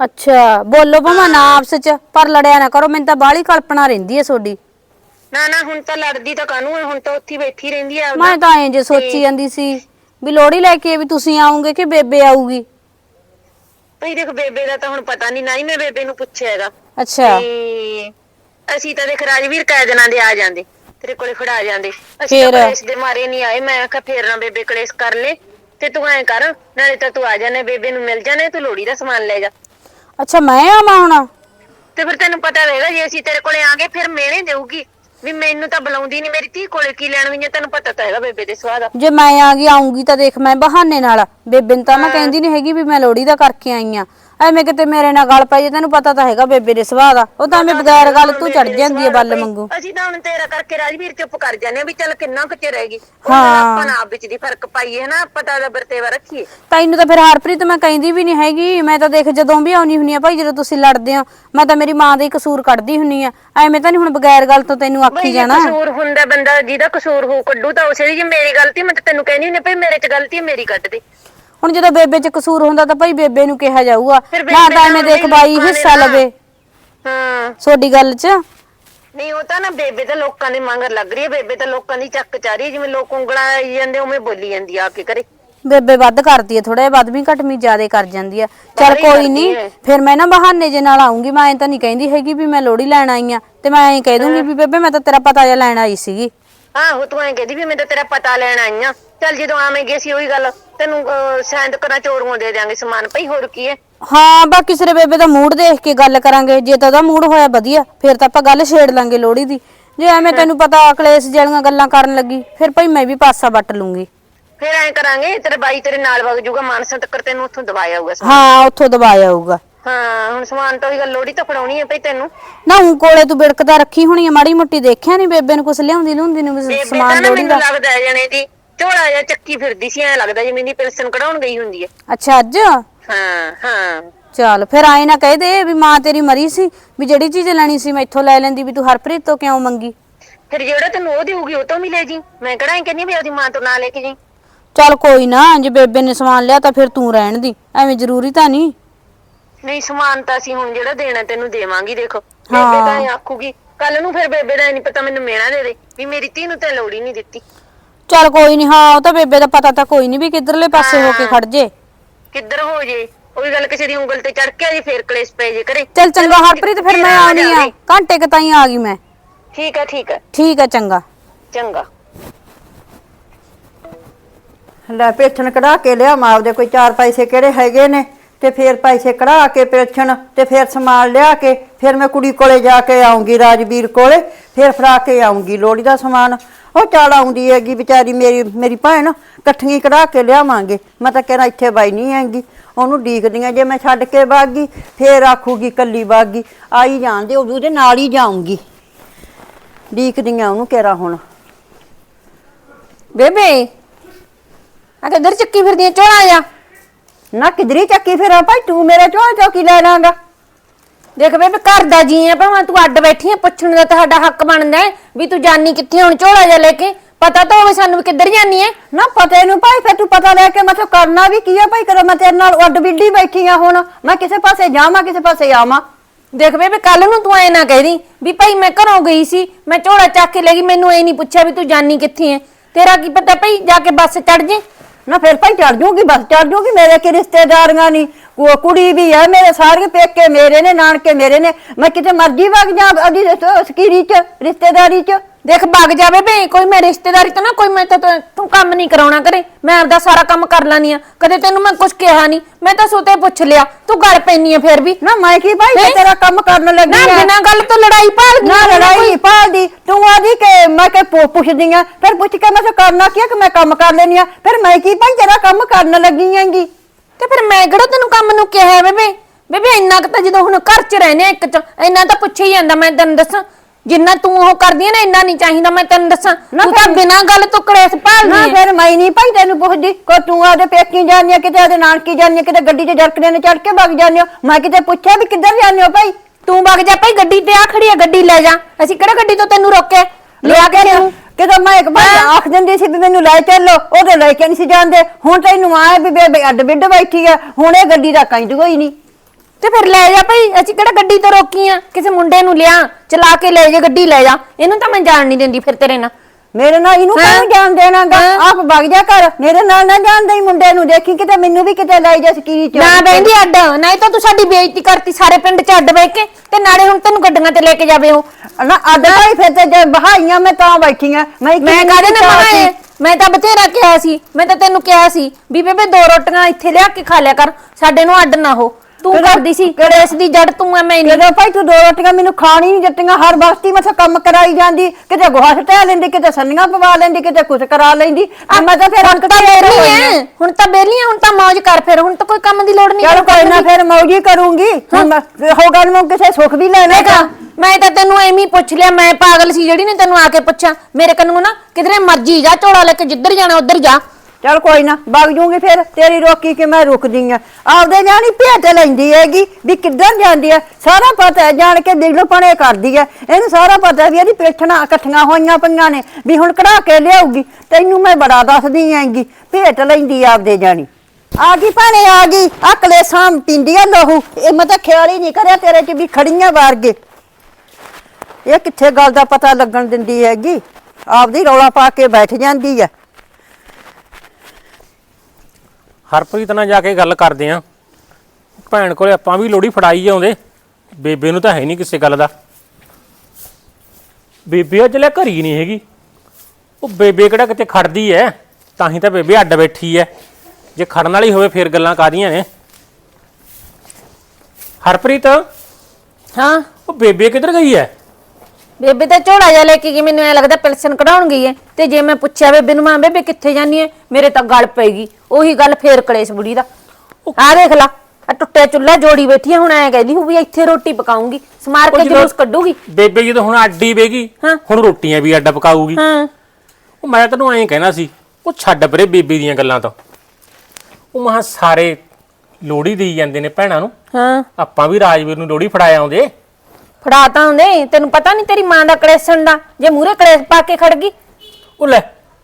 ਅੱਛਾ ਬੋਲੋ ਭਾਵੇਂ ਨਾ ਆਪਸ ਚ ਪਰ ਲੜਿਆ ਨਾ ਕਰੋ ਮੈਨੂੰ ਤਾਂ ਬਾਹਲੀ ਕਲਪਨਾ ਰਹਿੰਦੀ ਹੈ ਤੁਹਾਡੀ। ਨਾ ਨਾ ਹੁਣ ਤਾਂ ਲੜਦੀ ਤਾਂ ਕਾਨੂੰ ਹੈ ਹੁਣ ਤਾਂ ਉੱਥੇ ਹੀ ਬੈਠੀ ਰਹਿੰਦੀ ਆ ਮੈਂ ਤਾਂ ਐਂ ਜੇ ਸੋਚੀ ਜਾਂਦੀ ਸੀ ਵੀ ਲੋੜੀ ਲੈ ਕੇ ਵੀ ਤੁਸੀਂ ਆਉਂਗੇ ਕਿ ਬੇਬੇ ਆਊਗੀ? ਭਈ ਦੇਖ ਬੇਬੇ ਦਾ ਤਾਂ ਹੁਣ ਪਤਾ ਨਹੀਂ ਨਾ ਹੀ ਮੈਂ ਬੇਬੇ ਨੂੰ ਪੁੱਛਿਆ ਹੈਗਾ। ਅੱਛਾ। ਤੇ ਅਸੀਂ ਤਾਂ ਦੇਖ ਰਾਜਵੀਰ ਕੈ ਦਿਨਾਂ ਦੇ ਆ ਜਾਂਦੇ। ਤੇਰੇ ਕੋਲੇ ਖੜਾ ਜਾਂਦੇ। ਅਸੀਂ ਫੇਰ? ਤਾਂ ਕਲੇਸ਼ ਦੇ ਮਾਰੇ ਨਹੀਂ ਆਏ। ਮੈਂ ਆਖਿਆ ਫੇਰ ਨਾ ਬੇਬੇ ਕਲੇਸ਼ ਕਰ ਲੈ। ਤੇ ਤੂੰ ਐਂ ਕਰ ਨਾਲੇ ਤਾਂ ਤੂੰ ਆ ਜਾਣਾ ਬੇਬੇ ਨੂੰ ਮਿਲ ਜਾਣਾ ਤੂੰ ਲੋੜੀ ਦਾ ਸਮਾਨ ਲੈ ਜਾ। ਅੱਛਾ ਮੈਂ ਆਵਾਂ ਹੁਣ? ਤੇ ਫਿਰ ਤੈਨੂੰ ਪਤਾ ਰਹੇਗਾ ਜੇ ਅਸੀਂ ਤੇਰੇ ਕੋਲੇ ਆ ਗਏ ਫਿਰ ਮਿਹਣੇ ਦੇਊਗੀ। ਵੀ ਮੈਨੂੰ ਤਾਂ ਬੁਲਾਉਂਦੀ ਨਹੀਂ ਮੇਰੀ ਧੀ ਕੋਲੇ ਕੀ ਲੈਣ ਵੀ ਤੈਨੂੰ ਪਤਾ ਤਾਂ ਹੈਗਾ ਬੇਬੇ ਦੇ ਸੁਭਾਅ ਦਾ। ਜੇ ਮੈਂ ਆ ਗਈ ਆਉਂਗੀ ਤਾਂ ਦੇਖ ਮੈਂ ਬਹਾਨੇ ਨਾਲ। ਬੇਬੇ ਨੂੰ ਤਾਂ ਮੈਂ ਕਹਿੰਦੀ ਨਹੀਂ ਹੈਗੀ ਵੀ ਮੈਂ ਲੋੜੀ ਦਾ ਕਰਕੇ ਆਈ ਆ। ਐਵੇਂ ਕਿਤੇ ਮੇਰੇ ਨਾਲ ਗੱਲ ਪਈ ਤੈਨੂੰ ਪਤਾ ਤਾਂ ਹੈਗਾ ਬੇਬੇ ਦੇ ਸੁਭਾਅ ਦਾ। ਉਹ ਤਾਂ ਮੈਂ ਬਗੈਰ ਗੱਲ ਤੂੰ ਚੜ ਜਾਂਦੀ ਹੈ ਬੱਲ ਮੰਗੂ ਅਸੀਂ ਤਾਂ ਹੁਣ ਤੇਰਾ ਕਰਕੇ ਰਾਜਵੀਰ ਚੁੱਪ ਕਰ ਜਾਂਦੇ ਆ ਵੀ ਚੱਲ ਕਿੰਨਾ ਕੁ ਚਿਰ ਰਹੇਗੀ ਉਹ ਹਾਂ। ਆਪਾਂ ਨਾ ਆਪ ਵਿੱਚ ਦੀ ਫ਼ਰਕ ਪਾਈਏ ਨਾ ਪਤਾ ਦਾ ਵਰਤੇਵਾ ਰੱਖੀਏ। ਤੈਨੂੰ ਤਾਂ ਫਿਰ ਹਰਪ੍ਰੀਤ ਮੈਂ ਕਹਿੰਦੀ ਵੀ ਨਹੀਂ ਹੈਗੀ ਮੈਂ ਤਾਂ ਦੇਖ ਜਦੋਂ ਵੀ ਆਉਣੀ ਹੁੰਨੀ ਆ ਭਾਈ ਜਦੋਂ ਤੁਸੀਂ ਲੜਦੇ ਹੋ ਮੈਂ ਤਾਂ ਮੇਰੀ ਮਾਂ ਦਾ ਹੀ ਕਸੂਰ ਕੱਢਦੀ ਹੁੰਨੀ ਆ। ਐਵੇਂ ਤਾਂ ਨਹੀਂ ਹੁਣ ਬਗੈਰ ਗੱਲ ਤੋਂ ਤੈਨੂੰ ਆਖੀ ਜਾਣਾ। ਕਸੂਰ ਹੁੰਦਾ ਬੰਦਾ ਜਿਹਦਾ ਕਸੂਰ ਹੋ ਕੱਢੂ ਤਾਂ ਉਸੇ ਦੀ ਜੇ ਮੇਰੀ ਗਲਤੀ ਮੈਂ ਤਾਂ ਤੈਨੂੰ ਕਹਿਣੀ ਹੁੰਦੀ ਭਈ ਮੇਰੇ 'ਚ ਗਲਤੀ ਹੈ ਮੇਰੀ ਕੱਢ ਦੇ। ਹੁਣ ਜਦੋਂ ਬੇਬੇ 'ਚ ਕਸੂਰ ਹੁੰਦਾ ਤਾਂ ਭਾਈ ਬੇਬੇ ਨੂੰ ਕਿਹਾ ਜਾਊਗਾ। ਫਿਰ ਨਾ ਤਾਂ ਐਵੇਂ ਦੇਖ ਬਾਈ ਲੋਕਾਂ ਨੇ ਹਿੱਸਾ ਨਾ। ਲਵੇ। ਹਾਂ। ਤੁਹਾਡੀ ਗੱਲ 'ਚ? ਨਹੀਂ ਉਹ ਤਾਂ ਨਾ ਬੇਬੇ ਤਾਂ ਲੋਕਾਂ ਦੇ ਮੰਗਰ ਲੱਗ ਰਹੀ ਹੈ। ਬੇਬੇ ਤਾਂ ਲੋਕਾਂ ਦੀ ਚੱਕ ਚਾਰੀ ਹੈ, ਜਿਵੇਂ ਲੋਕ ਉਂਗਲਾਂ ਆਈ ਜਾਂਦੇ ਉਵੇਂ ਬੋਲੀ ਜਾਂਦੀ ਆ ਆ ਕੇ ਘਰੇ। ਬੇਬੇ ਵੱਧ ਕਰਦੀ ਹੈ ਥੋੜਾ ਜਿਹਾ ਵੱਧਵੀਂ ਘਟਵੀਂ ਜ਼ਿਆਦੇ ਕਰ ਜਾਂਦੀ ਆ ਚੱਲ ਕੋਈ ਕਰਦੀ ਨਹੀਂ ਹੈ। ਫਿਰ ਮੈਂ ਨਾ ਬਹਾਨੇ ਜੇ ਨਾਲ ਆਉਂਗੀ ਮੈਂ ਐਂ ਤਾਂ ਨਹੀਂ ਕਹਿੰਦੀ ਹੈਗੀ ਵੀ ਮੈਂ ਲੋੜੀ ਲੈਣ ਆਈ ਆ ਤੇ ਮੈਂ ਐਂ ਕਹਿ ਦੂੰਗੀ ਵੀ ਬੇਬੇ ਮੈਂ ਤਾਂ ਤੇਰਾ ਪਤਾ ਜਿਹਾ ਲੈਣ ਆਈ ਸੀਗੀ। ਆਹੋ ਤੂੰ ਐਂ ਕਹਿੰਦੀ ਵੀ ਮੈਂ ਤਾਂ ਤੇਰਾ ਪਤਾ ਲੈਣ ਆਈ ਆ ਚੱਲ ਜਦੋਂ ਆਵੇਂਗੇ ਅਸੀਂ ਉਹੀ ਗੱਲ ਤੈਨੂੰ ਸੈਂਦ ਕਰਾਂ ਚੋਰੋਂ ਦੇ ਦਿਆਂਗੇ ਸਮਾਨ। ਭਈ ਹੋਰ ਕੀ ਹੈ ਹਾਂ ਬਾਕੀ ਸਿਰੇ ਬੇਬੇ ਦਾ ਮੂਡ ਦੇਖ ਕੇ ਗੱਲ ਕਰਾਂਗੇ। ਜੇ ਤਾਂ ਉਹਦਾ ਮੂਡ ਹੋਇਆ ਵਧੀਆ ਫਿਰ ਤਾਂ ਆਪਾਂ ਗੱਲ ਛੇੜ ਲਾਂਗੇ ਲੋੜੀ ਦੀ। ਜੇ ਐਵੇਂ ਤੈਨੂੰ ਪਤਾ ਕਲੇਸ਼ ਜਿਹੜੀਆਂ ਗੱਲਾਂ ਕਰਨ ਲੱਗੀ ਫਿਰ ਭਾਈ ਮੈਂ ਵੀ ਪਾਸਾ ਵੱਟ ਲੂੰਗੀ। ਫਿਰ ਐਂ ਕਰਾਂਗੇ ਤੇਰਾ ਬਾਈ ਤੇਰੇ ਨਾਲ ਵਗ ਜਾਊਗਾ ਮਾਨਸਾ ਤੱਕ ਤੈਨੂੰ ਉੱਥੋਂ ਦਵਾਇਆ ਆਊਗਾ ਸਮਾਨ। ਹਾਂ ਉੱਥੋਂ ਦਬਾਇਆ ਆਊਗਾ ਹਾਂ ਹੁਣ ਸਮਾਨ ਤਾਂ ਉਹੀ ਗੱਲ ਲੋੜੀ ਤਾਂ ਫੜਾਉਣੀ ਹੈ ਭਈ ਤੈਨੂੰ। ਨਾ ਹੁਣ ਕੋਲੇ ਤੂੰ ਬਿੜਕਦਾ ਰੱਖੀ ਹੋਣੀ ਆ ਮਾੜੀ ਮੋਟੀ ਦੇਖਿਆ ਨਹੀਂ ਬੇਬੇ ਨੂੰ ਕੁਛ ਲਿਆਉਂਦੀ ਲੁੰਦੀ ਨੂੰ ਵੀ ਬੇਬੇ ਸਮਾਨ ਨਾ ਲੋੜੀ ਮੈਨੂੰ ਦਾ? ਲੱਗਦਾ ਜਣੇ ਦੀ। ਝੋਲਾ ਜਿਹਾ ਚੱਕੀ ਫਿਰਦੀ ਸੀ ਐਂ ਲੱਗਦਾ ਜਿਵੇਂ ਦੀ ਪਿਲਸਨ ਕਢਾਉਣ ਗਈ ਹੁੰਦੀ ਹੈ। ਅੱਛਾ ਅੱਜ? ਹਾਂ ਹਾਂ। ਚੱਲ ਫਿਰ ਆਏ ਨਾ ਕਹਿ ਦੇ ਵੀ ਮਾਂ ਤੇਰੀ ਮਰੀ ਸੀ ਵੀ ਜਿਹੜੀ ਚੀਜ਼ ਲੈਣੀ ਸੀ ਮੈਂ ਇੱਥੋਂ ਲੈ ਲੈਂਦੀ ਵੀ ਤੂੰ ਹਰਪ੍ਰੀਤ ਤੋਂ ਕਿਉਂ ਮੰਗੀ? ਫਿਰ ਜਿਹੜਾ ਤੈਨੂੰ ਉਹ ਦੇਊਗੀ ਉਹ ਤੋਂ ਮਿਲੇ ਜੀ। ਮੈਂ ਕਿਹੜਾ ਐਂ ਕਹਿੰਦੀ ਵੀ ਉਹਦੀ ਮਾਂ ਤੋਂ ਨਾ ਲੈ ਕੇ ਜੀ। ਚੱਲ ਕੋਈ ਨਾ ਜੇ ਬੇਬੇ ਨੇ ਸਮਾਨ ਲਿਆ ਤਾਂ ਫਿਰ ਤੂੰ ਰਹਿਣ ਦੀ ਐਵੇਂ ਜ਼ਰੂਰੀ ਤਾਂ ਨਹੀਂ। ਨਹੀਂ ਸਮਾਨ ਤਾਂ ਅਸੀਂ ਹੁਣ ਜਿਹੜਾ ਦੇਣਾ ਤੈਨੂੰ ਦੇਵਾਂਗੀ ਦੇਖੋ। ਬੇਬੇ ਹਾਂ। ਤਾਂ ਐਂ ਆਖੂਗੀ ਕੱਲ ਨੂੰ ਫਿਰ ਬੇਬੇ ਦਾ ਨਹੀਂ ਪਤਾ ਮੈਨੂੰ ਮੇਣਾ ਦੇ ਦੇ ਵੀ ਮੇਰੀ ਧੀ ਨੂੰ ਤਾਂ ਲੋੜੀ ਨਹੀਂ ਦਿੱਤੀ। ਚੱਲ ਕੋਈ ਨਹੀਂ ਹਾਂ ਉਹ ਤਾਂ ਬੇਬੇ ਦਾ ਪਤਾ ਤਾਂ ਕੋਈ ਨਹੀਂ ਵੀ ਕਿੱਧਰਲੇ ਪਾਸੇ ਹੋ ਕੇ ਖੜ ਜੇ। ਕਿੱਧਰ ਹੋ ਜੇ? ਉਹੀ ਗੱਲ ਕਿਸੇ ਦੀ ਉਂਗਲ ਤੇ ਚੜ ਕੇ ਆ ਜੇ ਫੇਰ ਕਲੇਸ਼ ਪੈ ਜੇ ਕਰੇ ਚੱਲ ਚੰਗਾ ਹਰਪ੍ਰੀਤ ਫਿਰ ਮੈਂ ਆਉਣੀ ਆ। ਘੰਟੇ ਕੁ ਤਾਈਂ ਆ ਗਈ ਮੈਂ। ਠੀਕ ਆ ਠੀਕ ਆ। ਠੀਕ ਆ ਚੰਗਾ। ਚੰਗਾ। ਲੈ ਪੇਛਣ ਕਢਾ ਕੇ ਲਿਆ ਆਪਦੇ ਕੋਈ ਚਾਰ ਪੈਸੇ ਕਿਹੜੇ ਹੈਗੇ ਨੇ ਤੇ ਫਿਰ ਪੈਸੇ ਕਢਾ ਕੇ ਪੇਛਣ ਤੇ ਫਿਰ ਸਮਾਨ ਲਿਆ ਕੇ ਫਿਰ ਮੈਂ ਕੁੜੀ ਕੋਲੇ ਜਾ ਕੇ ਆਉਂਗੀ ਰਾਜਵੀਰ ਕੋਲੇ ਫਿਰ ਫੜਾ ਕੇ ਆਉਂਗੀ ਲੋੜੀ ਦਾ ਸਮਾਨ। ਉਹ ਚਾਲ ਆਉਂਦੀ ਹੈਗੀ ਵਿਚਾਰੀ ਮੇਰੀ ਮੇਰੀ ਭੈਣ ਇਕੱਠੀਆਂ ਕਢਾ ਕੇ ਲਿਆਵਾਂਗੇ। ਮੈਂ ਤਾਂ ਕਹਿਣਾ ਇੱਥੇ ਬਾਈ ਨਹੀਂ ਆਂਗੀ ਉਹਨੂੰ ਡੀਕਦੀਆਂ ਜੇ ਮੈਂ ਛੱਡ ਕੇ ਬਾਗੀ ਫੇਰ ਆਖੂਗੀ ਕੱਲੀ ਬਾਗੀ ਆਈ ਜਾਂਦੇ ਉਹਦੇ ਨਾਲ ਹੀ ਜਾਊਂਗੀ। ਡੀਕਦੀਆਂ ਉਹਨੂੰ ਕਿਹੜਾ ਹੁਣ। ਬੇਬੇ ਆ ਕਿੱਧਰ ਚੱਕੀ ਫਿਰਦੀ ਝੋਲਾ ਜਾ ਨਾ ਕਿਧਰੀ ਚੱਕੀ ਫਿਰ ਆ ਭਾਈ ਤੂੰ ਮੇਰੇ ਚੋਂ ਚੌਕੀ ਲੈ ਲਾਂਗਾ। ਦੇਖ ਬੇਬੇ ਘਰ ਦਾ ਜੀ ਐ ਭਾਵੇਂ ਤੂੰ ਅੱਡ ਬੈਠੀ ਐ ਪੁੱਛਣ ਦਾ ਤੁਹਾਡਾ ਹੱਕ ਬਣਦਾ ਹੈ ਵੀ ਤੂੰ ਜਾਨੀ ਕਿੱਥੇ ਹੁਣ ਝੋਲਾ ਜਾ ਲੈ ਕੇ। ਪਤਾ ਤਾਂ ਹੋਵੇ ਸਾਨੂੰ ਵੀ ਕਿੱਧਰ ਜਾਨੀ ਐ ਨਾ ਪਤੇ ਨੂੰ ਭਾਈ ਫਿਰ ਤੂੰ ਪਤਾ ਲੈ ਕੇ ਮੈਂ ਕਰਨਾ ਵੀ ਕੀ ਆ ਭਾਈ ਕਰੋ ਮੈਂ ਤੇਰੇ ਨਾਲ ਅੱਡ ਬਿੱਡੀ ਬੈਠੀ ਆ ਹੁਣ। ਮੈਂ ਕਿਸੇ ਪਾਸੇ ਜਾਵਾਂ ਕਿਸੇ ਪਾਸੇ ਆਵਾਂ। ਦੇਖ ਬੇਬੇ ਕੱਲ ਨੂੰ ਤੂੰ ਐ ਨਾ ਕਹਿਦੀ ਵੀ ਭਾਈ ਮੈਂ ਘਰੋਂ ਗਈ ਸੀ ਮੈਂ ਝੋਲਾ ਚੱਕ ਕੇ ਲੈ ਗਈ ਮੈਨੂੰ ਐ ਨਹੀਂ ਪੁੱਛਿਆ ਵੀ ਤੂੰ ਜਾਨੀ ਕਿੱਥੇ ਐ ਤੇਰਾ ਕੀ ਪਤਾ ਭਾਈ ਜਾ ਕੇ ਬੱਸ ਚੜ ਜੇ। ਨਾ ਫਿਰ ਭਾਈ ਚੜ ਜੂਗੀ ਬਸ ਚੜ ਜੂਗੀ ਮੇਰੇ ਕੀ ਰਿਸ਼ਤੇਦਾਰੀਆਂ ਨਹੀਂ। ਉਹ ਕੁੜੀ ਵੀ ਹੈ ਮੇਰੇ ਸਾਰੇ ਪੇਕੇ ਮੇਰੇ ਨੇ, ਨਾਨਕੇ ਮੇਰੇ ਨੇ। ਮੈਂ ਕਿਤੇ ਮਰਜ਼ੀ ਵਗ ਜਾ ਅਦੀ ਸਕੀਰੀ ਚ, ਰਿਸ਼ਤੇਦਾਰੀ ਚ। ਦੇਖ ਭੱਗ ਜਾਵੇ ਬੇ ਕੋਈ ਮੈਂ ਰਿਸ਼ਤੇਦਾਰੀ ਤੋਂ ਨਾ ਕੋਈ ਮੈਂ ਤਾਂ ਤੂੰ- ਤੂੰ ਕੰਮ ਨਹੀਂ ਕਰਾਉਣਾ ਕਰੇ ਮੈਂ ਆਪਦਾ ਸਾਰਾ ਕੰਮ ਕਰ ਲੈਣੀ ਆ ਕਦੇ ਤੈਨੂੰ ਮੈਂ ਕੁਝ ਕਿਹਾ ਨਹੀਂ। ਮੈਂ ਤਾਂ ਸੁਤੇ ਪੁੱਛ ਲਿਆ। ਤੂੰ ਗੱਲ ਪੈਣੀ ਆ ਫੇਰ ਵੀ। ਨਾ ਮੈਂ ਕੀ ਭਾਈ ਨਹੀਂ। ਮੈਂ ਤੇਰਾ ਕੰਮ ਕਰਨ ਨਾ ਲੱਗੀ ਆ। ਬਿਨਾਂ ਗੱਲ ਤੋਂ ਲੜਾਈ ਭਾਲ ਨਾ ਲੜਾਈ ਪਾਲਦੀ ਤੂੰ ਆਦੀ ਕਿ ਮੈਂ ਕਿ ਪੁ- ਪੁੱਛਦੀ ਆ। ਫਿਰ ਪੁੱਛ ਕੇ ਮੈਂ ਤਾਂ ਕਰਨਾ ਕੀ ਆ ਕਿ ਮੈਂ ਕੰਮ ਕਰ ਲੈਣੀ ਆ? ਫਿਰ ਮੈਂ ਕੀ ਭਾਈ ਤੇਰਾ ਕੰਮ ਕਰਨ ਲੱਗੀ ਆਂਗੀ? ਤੇ ਫਿਰ ਮੈਂ ਕਿਹੜਾ ਤੈਨੂੰ ਕੰਮ ਨੂੰ ਕਿਹਾ ਹੈ ਬੇਬੇ? ਬੇਬੇ ਇੰਨਾ ਕੁ ਤਾਂ ਜਦੋਂ ਹੁਣ ਘਰ 'ਚ ਰਹਿੰਦੇ ਆ ਇੱਕ 'ਚ ਇੰਨਾ ਤਾਂ ਪੁੱਛਿਆ ਹੀ ਜਾਂਦਾ ਮੈਂ ਤੈਨੂੰ ਦੱਸਾਂ। ਜਿੰਨਾ ਤੂੰ ਉਹ ਕਰਦੀ ਹੈ ਨਾ ਇੰਨਾ ਨਹੀਂ ਚਾਹੀਦਾ ਮੈਂ ਤੈਨੂੰ ਦੱਸਾਂ। ਤੂੰ ਤਾਂ ਬਿਨਾਂ ਗੱਲ ਤੋਂ ਕਲੇਸ਼ ਨਾ ਭਾਲਦੀ ਹੈ ਫਿਰ ਮੈਂ ਨਹੀਂ ਭਾਈ ਤੈਨੂੰ ਪੁੱਛਦੀ ਕੋ ਤੂੰ ਆਦੇ ਪੇਕੀ ਜਾਂਦੀ ਆ ਕਿਤੇ ਆਦੇ ਨਾਨਕੀ ਜਾਂਦੀ ਆ ਕਿਤੇ ਗੱਡੀ 'ਚ ਜਰਕਦੇ ਨੇ ਚੜ ਕੇ ਵਗ ਜਾਂਦੀ ਆ ਮੈਂ ਕਿਤੇ ਪੁੱਛਿਆ ਵੀ ਕਿੱਧਰ ਜਾਂਦੇ ਹੋ ਭਾਈ? ਤੂੰ ਵਗ ਜਾ ਭਾਈ ਗੱਡੀ ਤੇ ਆ ਖੜੀ ਆ ਗੱਡੀ ਲੈ ਜਾ। ਅਸੀਂ ਕਿਹੜਾ ਗੱਡੀ ਤੋਂ ਤੈਨੂੰ ਰੋਕਿਆ? ਲਿਆ ਕੇ ਤੂੰ ਕਿਤੇ ਮੈਂ ਇੱਕ ਵਾਰ ਆਖ ਦਿੰਦੀ ਸੀ ਵੀ ਮੈਨੂੰ ਲੈ ਚੱਲੋ ਉਹਦੇ ਲੈ ਕੇ ਨਹੀਂ ਸੀ ਜਾਂਦੇ। ਹੁਣ ਤੈਨੂੰ ਆਏ ਵੀ ਬੇਬੇ ਅੱਡ ਬਿੱਡ ਬੈਠੀ ਆ। ਹੁਣ ਇਹ ਗੱਡੀ ਦਾ ਕਹਿੰਦੀ ਕੋਈ ਨਹੀਂ। ਤੇ ਫਿਰ ਲੈ ਜਾ ਭਾਈ ਅਸੀਂ ਕਿਹੜਾ ਗੱਡੀ ਤੋਂ ਰੋਕੀ ਆ? ਕਿਸੇ ਮੁੰਡੇ ਨੂੰ ਲਿਆ ਚਲਾ ਕੇ ਲੈ ਜਾ ਗੱਡੀ ਲੈ ਜਾ। ਇਹਨੂੰ ਤਾਂ ਮੈਂ ਜਾਣ ਨਹੀਂ ਦਿੰਦੀ ਫਿਰ ਤੇਰੇ ਨਾਲ। ਮੇਰੇ ਨਾਲ ਇਹਨੂੰ ਹਾਂ। ਕਾਹਨੂੰ ਜਾਣ ਦੇਣਾਗਾ ਹਾਂ। ਆਪ ਵਗ ਜਾ ਕਰ ਮੇਰੇ ਨਾਲ ਨਾ ਜਾਣ ਦੇਈ ਮੁੰਡੇ ਨੂੰ। ਦੇਖੀ ਕਿਤੇ ਮੈਨੂੰ ਵੀ ਕਿਤੇ ਲੈ ਜਾ ਸਕੀਰੀ ਚ। ਨਾ ਬੈਂਦੀ ਅੱਡ। ਨਹੀਂ ਤਾਂ ਤੂੰ ਸਾਡੀ ਬੇਇੱਜ਼ਤੀ ਕਰਤੀ ਸਾਰੇ ਪਿੰਡ 'ਚ ਅੱਡ ਬਹਿ ਕੇ। ਤੇ ਨਾਲੇ ਹੁਣ ਤੈਨੂੰ ਗੱਡੀਆਂ ਤੇ ਲੈ ਕੇ ਜਾਵੇ ਉਹ। ਨਾ ਅੱਡ ਭਾਈ ਫਿਰ ਤੇ ਜੇ ਬਹਾਈਆਂ ਮੈਂ ਤਾਂ ਬੈਠੀ ਆ। ਮੈਂ ਮੈਂ ਕਾਹਦੇ ਨਾਲ ਬਣਾਏ ਮੈਂ ਤਾਂ ਬਥੇਰਾ ਕਿਹਾ ਸੀ। ਮੈਂ ਤਾਂ ਤੈਨੂੰ ਕਿਹਾ ਸੀ ਵੀ ਬੇਬੇ ਦੋ ਰੋਟੀਆਂ ਇੱਥੇ ਲਿਆ ਕੇ ਖਾ ਲਿਆ ਕਰ। ਸਾਡੇ ਨੂੰ ਅੱਡ ਨਾ ਹੋ। ਤੂੰ ਕਰਦੀ ਸੀ? ਕਲੇਸ਼ ਦੀ ਜੜ ਤੂੰ ਐ ਮੈਂ ਨਹੀਂ ਜਦੋਂ ਭਾਈ ਤੂੰ ਦੋ ਰੋਟੀਆਂ ਮੈਨੂੰ ਖਾਣੀ ਨਹੀਂ ਦਿੱਤੀਆਂ? ਹਰ ਵਕਤੀ ਮੈਂ ਕੰਮ ਕਰਾਈ ਜਾਂਦੀ। ਕਿਤੇ ਗੋਹਾ ਸਟਾ ਲੈਂਦੀ ਕਿਤੇ ਸੰਨੀਆਂ ਪਵਾ ਲੈਂਦੀ ਕਿਤੇ ਕੁਝ ਕਰਾ ਲੈਂਦੀ। ਮੈਂ ਤਾਂ ਫਿਰ ਹੁਣ ਤਾਂ ਬੇਲੀ ਐ? ਹੁਣ ਤਾਂ ਬੇਲੀ ਐ ਹੁਣ ਤਾਂ ਮौज ਕਰ ਫਿਰ ਹੁਣ ਤਾਂ ਕੋਈ ਕੰਮ ਦੀ ਲੋੜ ਨਹੀਂ ਚਲ ਕੋਈ ਨਾ ਫਿਰ ਮੌਜੀ ਕਰੂੰਗੀ। ਹੁਣ ਮੈਂ ਹੋ ਗੱਲ ਮੈਂ ਕਿਸੇ ਸੁੱਖ ਵੀ ਲੈਣਾ ਦੇਖਾ ਮੈਂ ਤਾਂ ਤੈਨੂੰ ਐਵੇਂ ਹੀ ਪੁੱਛ ਲਿਆ ਮੈਂ ਪਾਗਲ ਸੀ ਜਿਹੜੀ ਨੇ ਤੈਨੂੰ ਆ ਕੇ ਪੁੱਛਿਆ। ਮੇਰੇ ਕੰਨੂ ਨਾ ਕਿਧਰੇ ਮਰਜ਼ੀ ਜਾ ਝੋਲਾ ਲੈ ਕੇ ਜਿੱਧਰ ਜਾਣਾ ਉੱਧਰ ਜਾ। ਚਲ ਕੋਈ ਨਾ, ਵਗ ਜੂੰਗੀ ਫਿਰ, ਤੇਰੀ ਰੋਕੀ ਕਿ ਮੈਂ ਰੁਕਦੀ ਆ। ਆਪਦੇ ਜਾਣੀ ਭੇਟ ਲੈਂਦੀ ਹੈਗੀ ਵੀ ਕਿੱਧਰ ਜਾਂਦੀ ਹੈ। ਸਾਰਾ ਪਤਾ ਹੈ, ਜਾਣ ਕੇ ਦਿਲੋਂ ਪਣੇ ਕਰਦੀ ਹੈ। ਇਹਨੂੰ ਸਾਰਾ ਪਤਾ ਵੀ ਇਹਦੀ ਪੇਠਣਾ ਇਕੱਠੀਆਂ ਹੋਈਆਂ ਪਈਆਂ ਨੇ, ਵੀ ਹੁਣ ਕਢਾ ਕੇ ਲਿਆਊਗੀ। ਤੈਨੂੰ ਮੈਂ ਬੜਾ ਦੱਸਦੀ ਆਂਗੀ ਭੇਟ ਲੈਂਦੀ ਆਪਦੇ ਜਾਣੀ। ਆ ਗਈ ਭਾਣੇ, ਆ ਗਈ। ਆ ਕਲੇਸਾਂ ਪਿੰਦੀ ਆ ਲਹੂ। ਇਹ ਮੈਂ ਤਾਂ ਖਿਆਲ ਹੀ ਨਹੀਂ ਕਰਿਆ ਤੇਰੇ ਚ ਵੀ ਖੜੀਆਂ ਵਾਰਗੇ। ਇਹ ਕਿੱਥੇ ਗੱਲ ਦਾ ਪਤਾ ਲੱਗਣ ਦਿੰਦੀ ਹੈਗੀ? ਆਪਦੀ ਰੌਲਾ ਪਾ ਕੇ ਬੈਠ ਜਾਂਦੀ ਹੈ। ਹਰਪ੍ਰੀਤ ਨਾਲ ਜਾ ਕੇ ਗੱਲ ਕਰਦੇ ਆਂ। ਭੈਣ ਕੋਲੇ ਆਪਾਂ ਵੀ ਲੋੜੀ ਫੜਾਈ ਆਉਂਦੇ ਬੇਬੇ ਨੂੰ ਤਾਂ ਹੈ ਨਹੀਂ ਕਿਸੇ ਗੱਲ ਦਾ। ਬੇਬੇ ਅੱਜ ਲੈ ਘਰੀ ਨਹੀਂ ਹੈਗੀ। ਉਹ ਬੇਬੇ ਕਿਹੜਾ ਕਿਤੇ ਖੜਦੀ ਐ? ਤਾਂ ਹੀ ਤਾਂ ਬੇਬੇ ਅੱਡ ਬੈਠੀ ਐ। ਜੇ ਖੜਨ ਵਾਲੀ ਹੋਵੇ ਫੇਰ ਗੱਲਾਂ ਕਾਦੀਆਂ ਨੇ? ਹਰਪ੍ਰੀਤ? ਹਾਂ? ਉਹ ਬੇਬੇ ਕਿੱਧਰ ਗਈ ਐ? ਬੇਬੇ ਤਾਂ ਝੋਲਾ ਜਾ ਲੈ ਕੇ ਗਈ ਮੈਨੂੰ ਐ ਲੱਗਦਾ ਪੈਨਸ਼ਨ ਕਢਾਉਣ ਗਈ ਐ। ਤੇ ਜੇ ਮੈਂ ਪੁੱਛਿਆ ਬੇਬੇ ਨੂੰ ਮਾਂ ਬੇਬੇ ਕਿੱਥੇ ਜਾਨੀ ਐ? ਮੇਰੇ ਤਾਂ ਗਲ ਪੈਗੀ ਉਹੀ ਗੱਲ ਫੇਰ ਕਲੇਸ਼ ਬੁੜੀ ਦਾ। ਆ ਦੇਖ ਲਾ ਆ ਟੁੱਟਿਆ ਚੁੱਲਾ ਜੋੜੀ ਬੈਠੀ ਐ ਹੁਣ ਐ ਕਹਿੰਦੀ ਹੂ ਵੀ ਇੱਥੇ ਰੋਟੀ ਪਕਾਉਂਗੀ। ਸਮਾਰ ਕੇ ਜਲੂਸ ਕੱਢੂਗੀ। ਬੇਬੇ ਜਦੋਂ ਹੁਣ ਅੱਡੀ ਬੇਗੀ ਹਾਂ। ਹੁਣ ਰੋਟੀਆਂ ਵੀ ਅੱਡ ਪਕਾਊਗੀ। ਹਾਂ। ਉਹ ਮੈਂ ਤੈਨੂੰ ਐਂ ਕਹਿਣਾ ਸੀ ਉਹ ਛੱਡ ਪਰੇ ਬੇਬੇ ਦੀਆਂ ਗੱਲਾਂ ਤੋਂ। ਉਹ ਮਹਾ ਸਾਰੇ ਲੋੜੀ ਦੇਈ ਜਾਂਦੇ ਨੇ ਭੈਣਾਂ ਨੂੰ। ਹਾਂ। ਆਪਾਂ ਵੀ ਰਾਜਵੀਰ ਨੂੰ ਲੋੜੀ ਫੜਾਇਆ ਆਉਂਦੇ। ਫੜਾ ਤਾਂ ਹੁੰਦੇ ਤੈਨੂੰ ਪਤਾ ਨਹੀਂ ਤੇਰੀ ਮਾਂ ਦਾ ਕਲੇਸ਼ਣ ਦਾ ਜੇ ਮੂਰੇ ਕਲੇਸ਼ ਪਾ ਕੇ ਖੜ ਗਈ। ਉਹ ਲੈ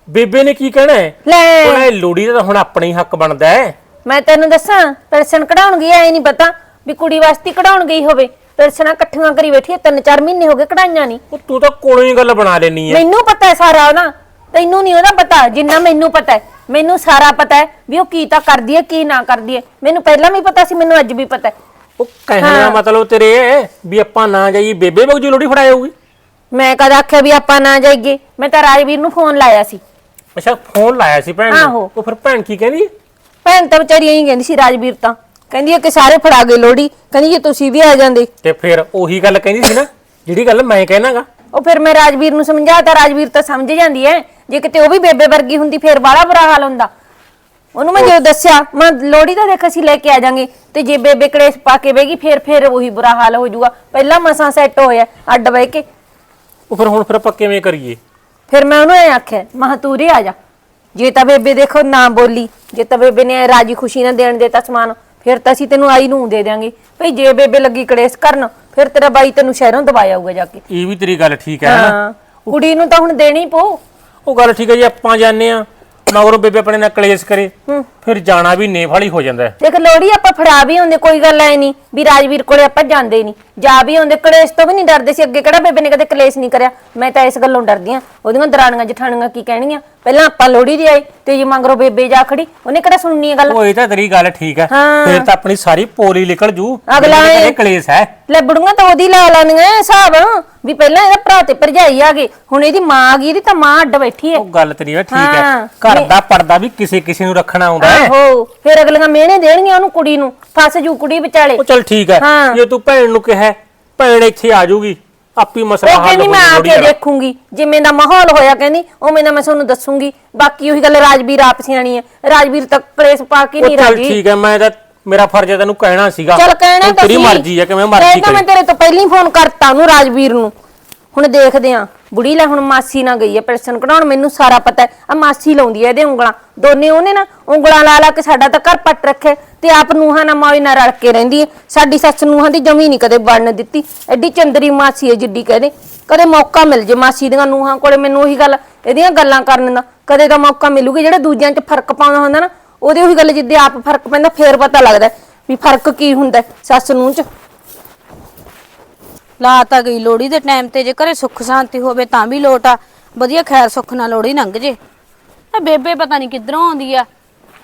ਬੇਬੇ ਨੇ ਕੀ ਕਹਿਣਾ ਹੈ? ਲੈ। ਉਹ ਇਹ ਲੋੜੀ ਦਾ ਤਾਂ ਹੁਣ ਆਪਣਾ ਹੀ ਹੱਕ ਬਣਦਾ ਹੈ। ਮੈਂ ਤੈਨੂੰ ਦੱਸਾਂ ਪੈਨਸ਼ਨ ਕਢਾਉਣ ਗਈ ਐ ਨਹੀਂ ਪਤਾ ਵੀ ਕੁੜੀ ਵਾਸਤੇ ਕਢਾਉਣ ਗਈ ਹੋਵੇ। ਪੈਨਸ਼ਨਾਂ ਇਕੱਠੀਆਂ ਕਰੀ ਬੈਠੀ ਐ ਤਿੰਨ ਚਾਰ ਮਹੀਨੇ ਹੋ ਗਏ ਕਢਾਈਆਂ ਨਹੀਂ ਉਹ ਤੂੰ ਤਾਂ ਕੋਲੋਂ ਹੀ ਗੱਲ ਬਣਾ ਲੈਣੀ ਹੈ। ਮੈਨੂੰ ਪਤਾ ਹੈ ਸਾਰਾ ਉਹਦਾ ਤੈਨੂੰ ਨਹੀਂ ਉਹਦਾ ਪਤਾ ਜਿੰਨਾ ਮੈਨੂੰ ਪਤਾ ਹੈ। ਮੈਨੂੰ ਸਾਰਾ ਪਤਾ ਹੈ ਵੀ ਉਹ ਕੀ ਤਾਂ ਕਰਦੀ ਹੈ ਕੀ ਨਾ ਕਰਦੀ ਹੈ। ਮੈਨੂੰ ਪਹਿਲਾਂ ਵੀ ਪਤਾ ਸੀ ਮੈਨੂੰ ਅੱਜ ਵੀ ਪਤਾ ਹੈ। ਉਹ ਕਹਿਣ ਦਾ ਮਤਲਬ ਤੇਰੇ ਇਹ ਵੀ ਆਪਾਂ ਨਾ ਜਾਈਏ ਬੇਬੇ ਬਗਜੂ ਲੋੜੀ ਫੜਾਇਆ ਹੋਊਗੀ ਮੈਂ ਕਦ ਆਖਿਆ ਵੀ ਆਪਾਂ ਨਾ ਜਾਈਏ? ਮੈਂ ਤਾਂ ਰਾਜਵੀਰ ਨੂੰ ਫੋਨ ਲਾਇਆ ਸੀ। ਅੱਛਾ ਫੋਨ ਲਾਇਆ ਸੀ ਭੈਣ ਆਹੋ। ਨੂੰ ਉਹ ਫਿਰ ਭੈਣ ਕੀ ਕਹਿੰਦੀ ਭੈਣ ਤਾਂ ਵਿਚਾਰੀ ਇਹੀ ਕਹਿੰਦੀ ਸੀ ਰਾਜਵੀਰ ਤਾਂ। ਕਹਿੰਦੀ ਹੈ ਕਿ ਸਾਰੇ ਫੜਾ ਗਏ ਲੋੜੀ ਕਹਿੰਦੀ ਜੇ ਤੁਸੀਂ ਵੀ ਆ ਜਾਂਦੇ। ਤੇ ਫਿਰ ਉਹੀ ਗੱਲ ਕਹਿੰਦੀ ਸੀ ਨਾ ਜਿਹੜੀ ਗੱਲ ਮੈਂ ਕਹਿਣਾਗਾ। ਉਹ ਫਿਰ ਮੈਂ ਰਾਜਵੀਰ ਨੂੰ ਸਮਝਾਤਾ ਰਾਜਵੀਰ ਤਾਂ ਸਮਝ ਜਾਂਦੀ ਹੈ। ਜੇ ਕਿਤੇ ਉਹ ਵੀ ਬੇਬੇ ਵਰਗੀ ਹੁੰਦੀ ਫਿਰ ਬਾਲਾ ਬੁਰਾ ਹਾਲ ਹੁੰਦਾ। ਉਹਨੂੰ ਮੈਂ ਜਦੋਂ ਦੱਸਿਆ ਮੈਂ ਲੋੜੀ ਤਾਂ ਦੇਖ ਅਸੀਂ ਲੈ ਕੇ ਆ ਜਾਾਂਗੇ। ਤੇ ਜੇ ਬੇਬੇ ਕਲੇਸ਼ ਪਾ ਕੇ ਬੈਗੀ ਫਿਰ ਫਿਰ ਉਹੀ ਬੁਰਾ ਹਾਲ ਹੋ ਜਾਊਗਾ। ਪਹਿਲਾਂ ਮਸਾਂ ਸੈੱਟ ਹੋਇਆ ਅੱਡ ਬਹਿ ਕੇ। ਉਹ ਫਿਰ ਹੁਣ ਫਿਰ ਆਪਾਂ ਕਿਵੇਂ ਕਰੀਏ? ਫਿਰ ਮੈਂ ਉਹਨੂੰ ਐ ਆਖਿਆ ਮਹਤੂਰੇ ਆ ਜਾ। ਜੇ ਤਾਂ ਬੇਬੇ ਦੇਖੋ ਨਾ ਬੋਲੀ ਜੇ ਤਾਂ ਬੇਬੇ ਨੇ ਰਾਜੀ ਖੁਸ਼ੀ ਨਾਲ ਦੇਣ ਦੇਤਾ ਸਮਾਨ ਫਿਰ ਤਾਂ ਅਸੀਂ ਤੈਨੂੰ ਆਈ ਨੂੰ ਦੇ ਦਿਆਂਗੇ। ਭਈ ਜੇ ਬੇਬੇ ਲੱਗੀ ਕਲੇਸ਼ ਕਰਨ ਫਿਰ ਤੇਰਾ ਬਾਈ ਤੈਨੂੰ ਸ਼ਹਿਰੋਂ ਦਵਾਇਆ ਆਊਗਾ ਜਾ ਕੇ। ਇਹ ਵੀ ਤੇਰੀ ਗੱਲ ਠੀਕ ਹੈ ਨਾ। ਹਾਂ ਕੁੜੀ ਨੂੰ ਤਾਂ ਹੁਣ ਦੇਣੀ ਪਊ। ਉਹ ਗੱਲ ਠੀਕ ਹੈ ਜੀ ਆਪਾਂ ਜਾਣੇ ਆ ਮਗਰੋਂ ਬੇਬੇ ਆਪਣੇ ਨਾਲ ਕਲੇਸ਼ ਕਰੇ ਫਿਰ ਜਾਣਾ ਵੀ ਨੇਫ ਵਾਲੀ ਹੋ ਜਾਂਦਾ ਹੈ। ਦੇਖ ਲੋੜੀ ਆਪਾਂ ਫੜਾ ਵੀ ਹੁੰਦੇ ਕੋਈ ਗੱਲ ਐ ਨਹੀਂ ਵੀ ਰਾਜਵੀਰ ਕੋਲੇ ਆਪਾਂ ਜਾਂਦੇ ਨਹੀਂ। ਜਾ ਵੀ ਹੁੰਦੇ ਕਲੇਸ਼ ਤੋਂ ਵੀ ਨਹੀਂ ਡਰਦੇ ਸੀ ਅੱਗੇ ਕਿਹੜਾ ਬੇਬੇ ਨੇ ਕਦੇ ਕਲੇਸ਼ ਨਹੀਂ ਕਰਿਆ? ਮੈਂ ਤਾਂ ਇਸ ਗੱਲੋਂ ਡਰਦੀ ਆ। ਉਹਦੀਆਂ ਦਰਾਣੀਆਂ ਜਠਾਣੀਆਂ ਕੀ ਕਹਿਣਗੀਆਂ? ਪਹਿਲਾਂ ਆਪਾਂ ਲੋੜੀ ਦੇ ਆਏ ਤੇ ਜੇ ਮੰਗਰੋ ਬੇਬੇ ਜਾ ਖੜੀ ਉਹਨੇ ਕਿਹੜਾ ਸੁਣਨੀ ਹੈ ਗੱਲ? ਉਹ ਇਹ ਤਾਂ ਤੇਰੀ ਗੱਲ ਠੀਕ ਹੈ ਹਾਂ। ਫਿਰ ਤਾਂ ਆਪਣੀ ਸਾਰੀ ਪੋਲੀ ਨਿਕਲ ਜੂ। ਅਗਲਾ ਇਹ- ਇਹ ਕਲੇਸ਼ ਹੈ ਲੈ ਬੁੜੀਆਂ ਤਾਂ ਉਹਦੀ ਲਾ ਲੈਣੀਆਂ ਹਿਸਾਬ। ਵੀ ਪਹਿਲਾਂ ਇਹਦਾ ਭਰਾ ਤੇ ਭਰਜਾਈ ਆ ਗਏ ਹੁਣ ਇਹਦੀ ਮਾਂ ਆ ਗਈ ਇਹਦੀ ਤਾਂ ਮਾਂ ਅੱਡ ਬੈਠੀ ਹੈ ਉਹ ਗੱਲ ਤੇਰੀ ਠੀਕ ਹੈ ਹਾਂ। ਘਰ ਦਾ ਪਰਦਾ ਵੀ ਕਿਸੇ ਕਿਸੇ ਨੂੰ ਰੱਖਣਾ ਆਉਂਦਾ ਹੈ। ਆਹੋ ਫਿਰ ਅਗਲੀਆਂ ਮਿਹਣੇ ਦੇਣਗੀਆਂ ਉਹਨੂੰ ਕੁੜੀ ਨੂੰ ਫਸ ਜੂ ਕੁੜੀ ਵਿਚਾਲੇ। ਉਹ ਚਲ ਠੀਕ ਹੈ ਹਾਂ। ਜੇ ਤੂੰ ਭੈਣ ਨੂੰ ਕਿਹਾ ਭੈਣ ਇੱਥੇ ਆ ਜਾਊਗੀ ਆਪੀ ਮਸਲਾ ਉਹ ਹੱਲ ਕਹਿੰਦੀ ਮੈਂ ਆ ਕੇ ਦੇਖੂੰਗੀ ਜਿਵੇਂ ਦਾ ਮਾਹੌਲ ਹੋਇਆ ਕਹਿੰਦੀ ਉਵੇਂ ਦਾ ਮੈਂ ਤੁਹਾਨੂੰ ਦੱਸੂੰਗੀ। ਬਾਕੀ ਉਹੀ ਗੱਲ ਰਾਜਵੀਰ ਆਪ ਸਿਆਣੀ ਹੈ ਰਾਜਵੀਰ ਤਾਂ ਕਲੇਸ਼ ਪਾ ਕੇ ਨਹੀਂ ਚੱਲ ਰਾਜੀ। ਠੀਕ ਹੈ ਮੈਂ ਤਾਂ ਮੇਰਾ ਫਰਜ਼ ਹੈ ਤੈਨੂੰ ਕਹਿਣਾ ਸੀਗਾ। ਚੱਲ ਕਹਿਣਾ ਹੁਣ ਤਾਂ ਤੇਰੀ ਸੀ। ਮਰਜ਼ੀ ਹੈ ਕਿਵੇਂ ਮਰਜ਼ੀ ਤਾਂ ਮੈਂ ਕਰੀ। ਤੇਰੇ ਤੋਂ ਪਹਿਲਾਂ ਹੀ ਫੋਨ ਕਰਤਾ ਉਹਨੂੰ ਰਾਜਵੀਰ ਨੂੰ। ਹੁਣ ਦੇਖਦੇ ਆ ਬੁੜੀ ਲੈ ਹੁਣ ਮਾਸੀ ਨਾ ਗਈ ਹੈ ਪੈਸਨ ਕਢਾਉਣ, ਮੈਨੂੰ ਸਾਰਾ ਪਤਾ ਹੈ। ਆ ਮਾਸੀ ਲਾਉਂਦੀ ਹੈ ਇਹਦੇ ਉਂਗਲਾਂ। ਦੋਨੇ ਉਹਨੇ ਨਾ ਉਂਗਲਾਂ ਲਾ ਲਾ ਕੇ ਸਾਡਾ ਤਾਂ ਘਰ ਪੱਟ ਰੱਖੇ ਤੇ ਆਪ ਨੂਹਾਂ ਨਾਲ ਮੌਜ ਨਾਲ ਰਲ ਕੇ ਰਹਿੰਦੀ ਹੈ। ਸਾਡੀ ਸੱਸ ਨੂੰਹਾਂ ਦੀ ਜਮੀ ਨਹੀਂ ਕਦੇ ਬਣਨ ਦਿੱਤੀ। ਐਡੀ ਚੰਦਰੀ ਮਾਸੀ ਹੈ ਜਿੱਡੀ ਕਹਦੇ। ਕਦੇ ਮੌਕਾ ਮਿਲ ਜੇ ਮਾਸੀ ਦੀਆਂ ਨੂਹਾਂ ਕੋਲੇ, ਮੈਨੂੰ ਉਹੀ ਗੱਲ ਇਹਦੀਆਂ ਗੱਲਾਂ ਕਰਨ ਦਾ। ਕਦੇ ਤਾਂ ਮੌਕਾ ਮਿਲੂਗਾ, ਜਿਹੜਾ ਦੂਜਿਆਂ 'ਚ ਫ਼ਰਕ ਪਾਉਂਦਾ ਹੁੰਦਾ ਨਾ, ਉਹਦੇ ਉਹੀ ਗੱਲ ਜਿੱਦੇ ਆਪ ਫ਼ਰਕ ਪੈਂਦਾ, ਫੇਰ ਪਤਾ ਲੱਗਦਾ ਵੀ ਫ਼ਰਕ ਕੀ ਹੁੰਦਾ ਸੱਸ ਨੂੰ 'ਚ। ਲਾ ਤਾਂ ਗਈ ਲੋੜੀ ਦੇ ਟਾਈਮ ਤੇ ਜੇ ਘਰੇ ਸੁੱਖ ਸ਼ਾਂਤੀ ਹੋਵੇ ਤਾਂ ਵੀ ਲੋਟ ਆ। ਵਧੀਆ ਖੈਰ ਸੁੱਖ ਨਾਲ ਲੋੜੀ ਲੰਘ ਜੇ। ਇਹ ਬੇਬੇ ਪਤਾ ਨਹੀਂ ਕਿੱਧਰੋਂ ਆਉਂਦੀ ਆ।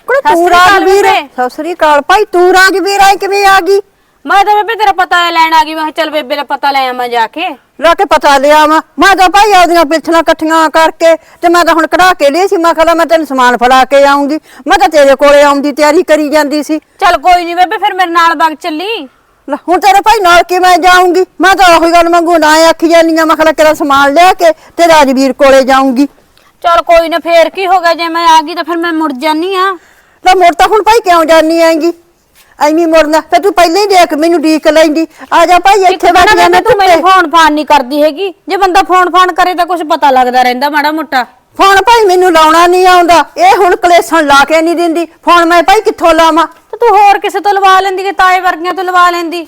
ਕੁੜੇ ਸਤਿ ਤੂੰ ਸ੍ਰੀ ਅਕਾਲ ਰਾਜਵੀਰ। ਬੇਬੇ। ਸਤਿ ਸ੍ਰੀ ਅਕਾਲ ਭਾਈ ਤੂੰ ਰਾਜਵੀਰ ਆਈ ਕਿਵੇਂ ਆ ਗਈ? ਮੈਂ ਤਾਂ ਬੇਬੇ ਤੇਰਾ ਪਤਾ ਲੈਣ ਆ ਗਈ ਮੈਂ ਕਿਹਾ ਚੱਲ ਬੇਬੇ ਦਾ ਪਤਾ ਲੈ ਆਵਾਂ ਜਾ ਕੇ। ਲੈ ਕੇ ਪਤਾ ਲਿਆ ਵਾ ਮੈਂ ਤਾਂ ਭਾਈ ਆਪਦੀਆਂ ਪਿੱਛਲਾਂ ਇਕੱਠੀਆਂ ਕਰਕੇ ਤੇ ਮੈਂ ਤਾਂ ਹੁਣ ਕਢਾ ਕੇ ਲਈ ਸੀ ਮੈਂ ਕਿਹਾ ਲੈ ਮੈਂ ਤੈਨੂੰ ਸਮਾਨ ਫੜਾ ਕੇ ਆਉਂਗੀ। ਮੈਂ ਤਾਂ ਤੇਰੇ ਕੋਲੇ ਆਉਣ ਦੀ ਤਿਆਰੀ ਕਰੀ ਜਾਂਦੀ ਸੀ। ਚੱਲ ਕੋਈ ਨਹੀਂ ਬੇਬੇ ਫਿਰ ਮੇਰੇ ਨਾਲ ਵਗ ਚੱਲੀ। ਲੈ ਹੁਣ ਤੇਰੇ ਭਾਈ ਨਾਲ ਕਿਵੇਂ ਜਾਊਂਗੀ? ਮੈਂ ਤਾਂ ਉਹੀ ਗੱਲ ਮੰਗੂ ਨਾ ਆਖੀ ਜਾਂਦੀ ਆ ਮੈਂ ਕਿਹਾ ਲੈ ਕਿਹੜਾ ਸਮਾਨ ਲਿਆ ਕੇ ਤੇ ਰਾਜਵੀਰ ਕੋਲੇ ਜਾਊਂਗੀ। ਚੱਲ ਕੋਈ ਨਾ ਫੇਰ ਕੀ ਹੋ ਗਿਆ? ਜੇ ਮੈਂ ਆ ਗਈ ਤਾਂ ਫਿਰ ਮੈਂ ਮੁੜ ਜਾਨੀ ਆ। ਲੈ ਮੁੜ ਤਾਂ ਹੁਣ ਭਾਈ ਕਿਉਂ ਜਾਨੀ ਆਂਗੀ ਐਵੇਂ ਮੁੜਨਾ ਫੇ ਤੂੰ ਪਹਿਲਾਂ ਹੀ ਦੇਖ ਮੈਨੂੰ ਡੀਕ ਲੈਂਦੀ। ਆ ਜਾ ਭਾਈ ਇੱਥੇ ਬੈਠ ਬੇਬੇ ਜਾ ਤੂੰ ਮੈਨੂੰ ਫੋਨ ਫਾਨ ਨਹੀਂ ਕਰਦੀ ਹੈਗੀ। ਜੇ ਬੰਦਾ ਫੋਨ ਫਾਨ ਕਰੇ ਤਾਂ ਕੁਝ ਪਤਾ ਲੱਗਦਾ ਰਹਿੰਦਾ ਮਾੜਾ ਮੋਟਾ। ਫੋਨ ਭਾਈ ਮੈਨੂੰ ਲਾਉਣਾ ਨਹੀਂ ਆਉਂਦਾ। ਇਹ ਹੁਣ ਕਲੇਸ਼ਣ ਲਾ ਕੇ ਨਹੀਂ ਦਿੰਦੀ। ਫੋਨ ਮੈਂ ਭਾਈ ਕਿੱਥੋਂ ਲਾਵਾਂ? ਤੇ ਤੂੰ ਹੋਰ ਕਿਸੇ ਤੋਂ ਲਵਾ ਲੈਂਦੀ ਕਿ ਤਾਏ ਵਰਗੀਆਂ ਤੋਂ ਲਵਾ ਲੈਂਦੀ?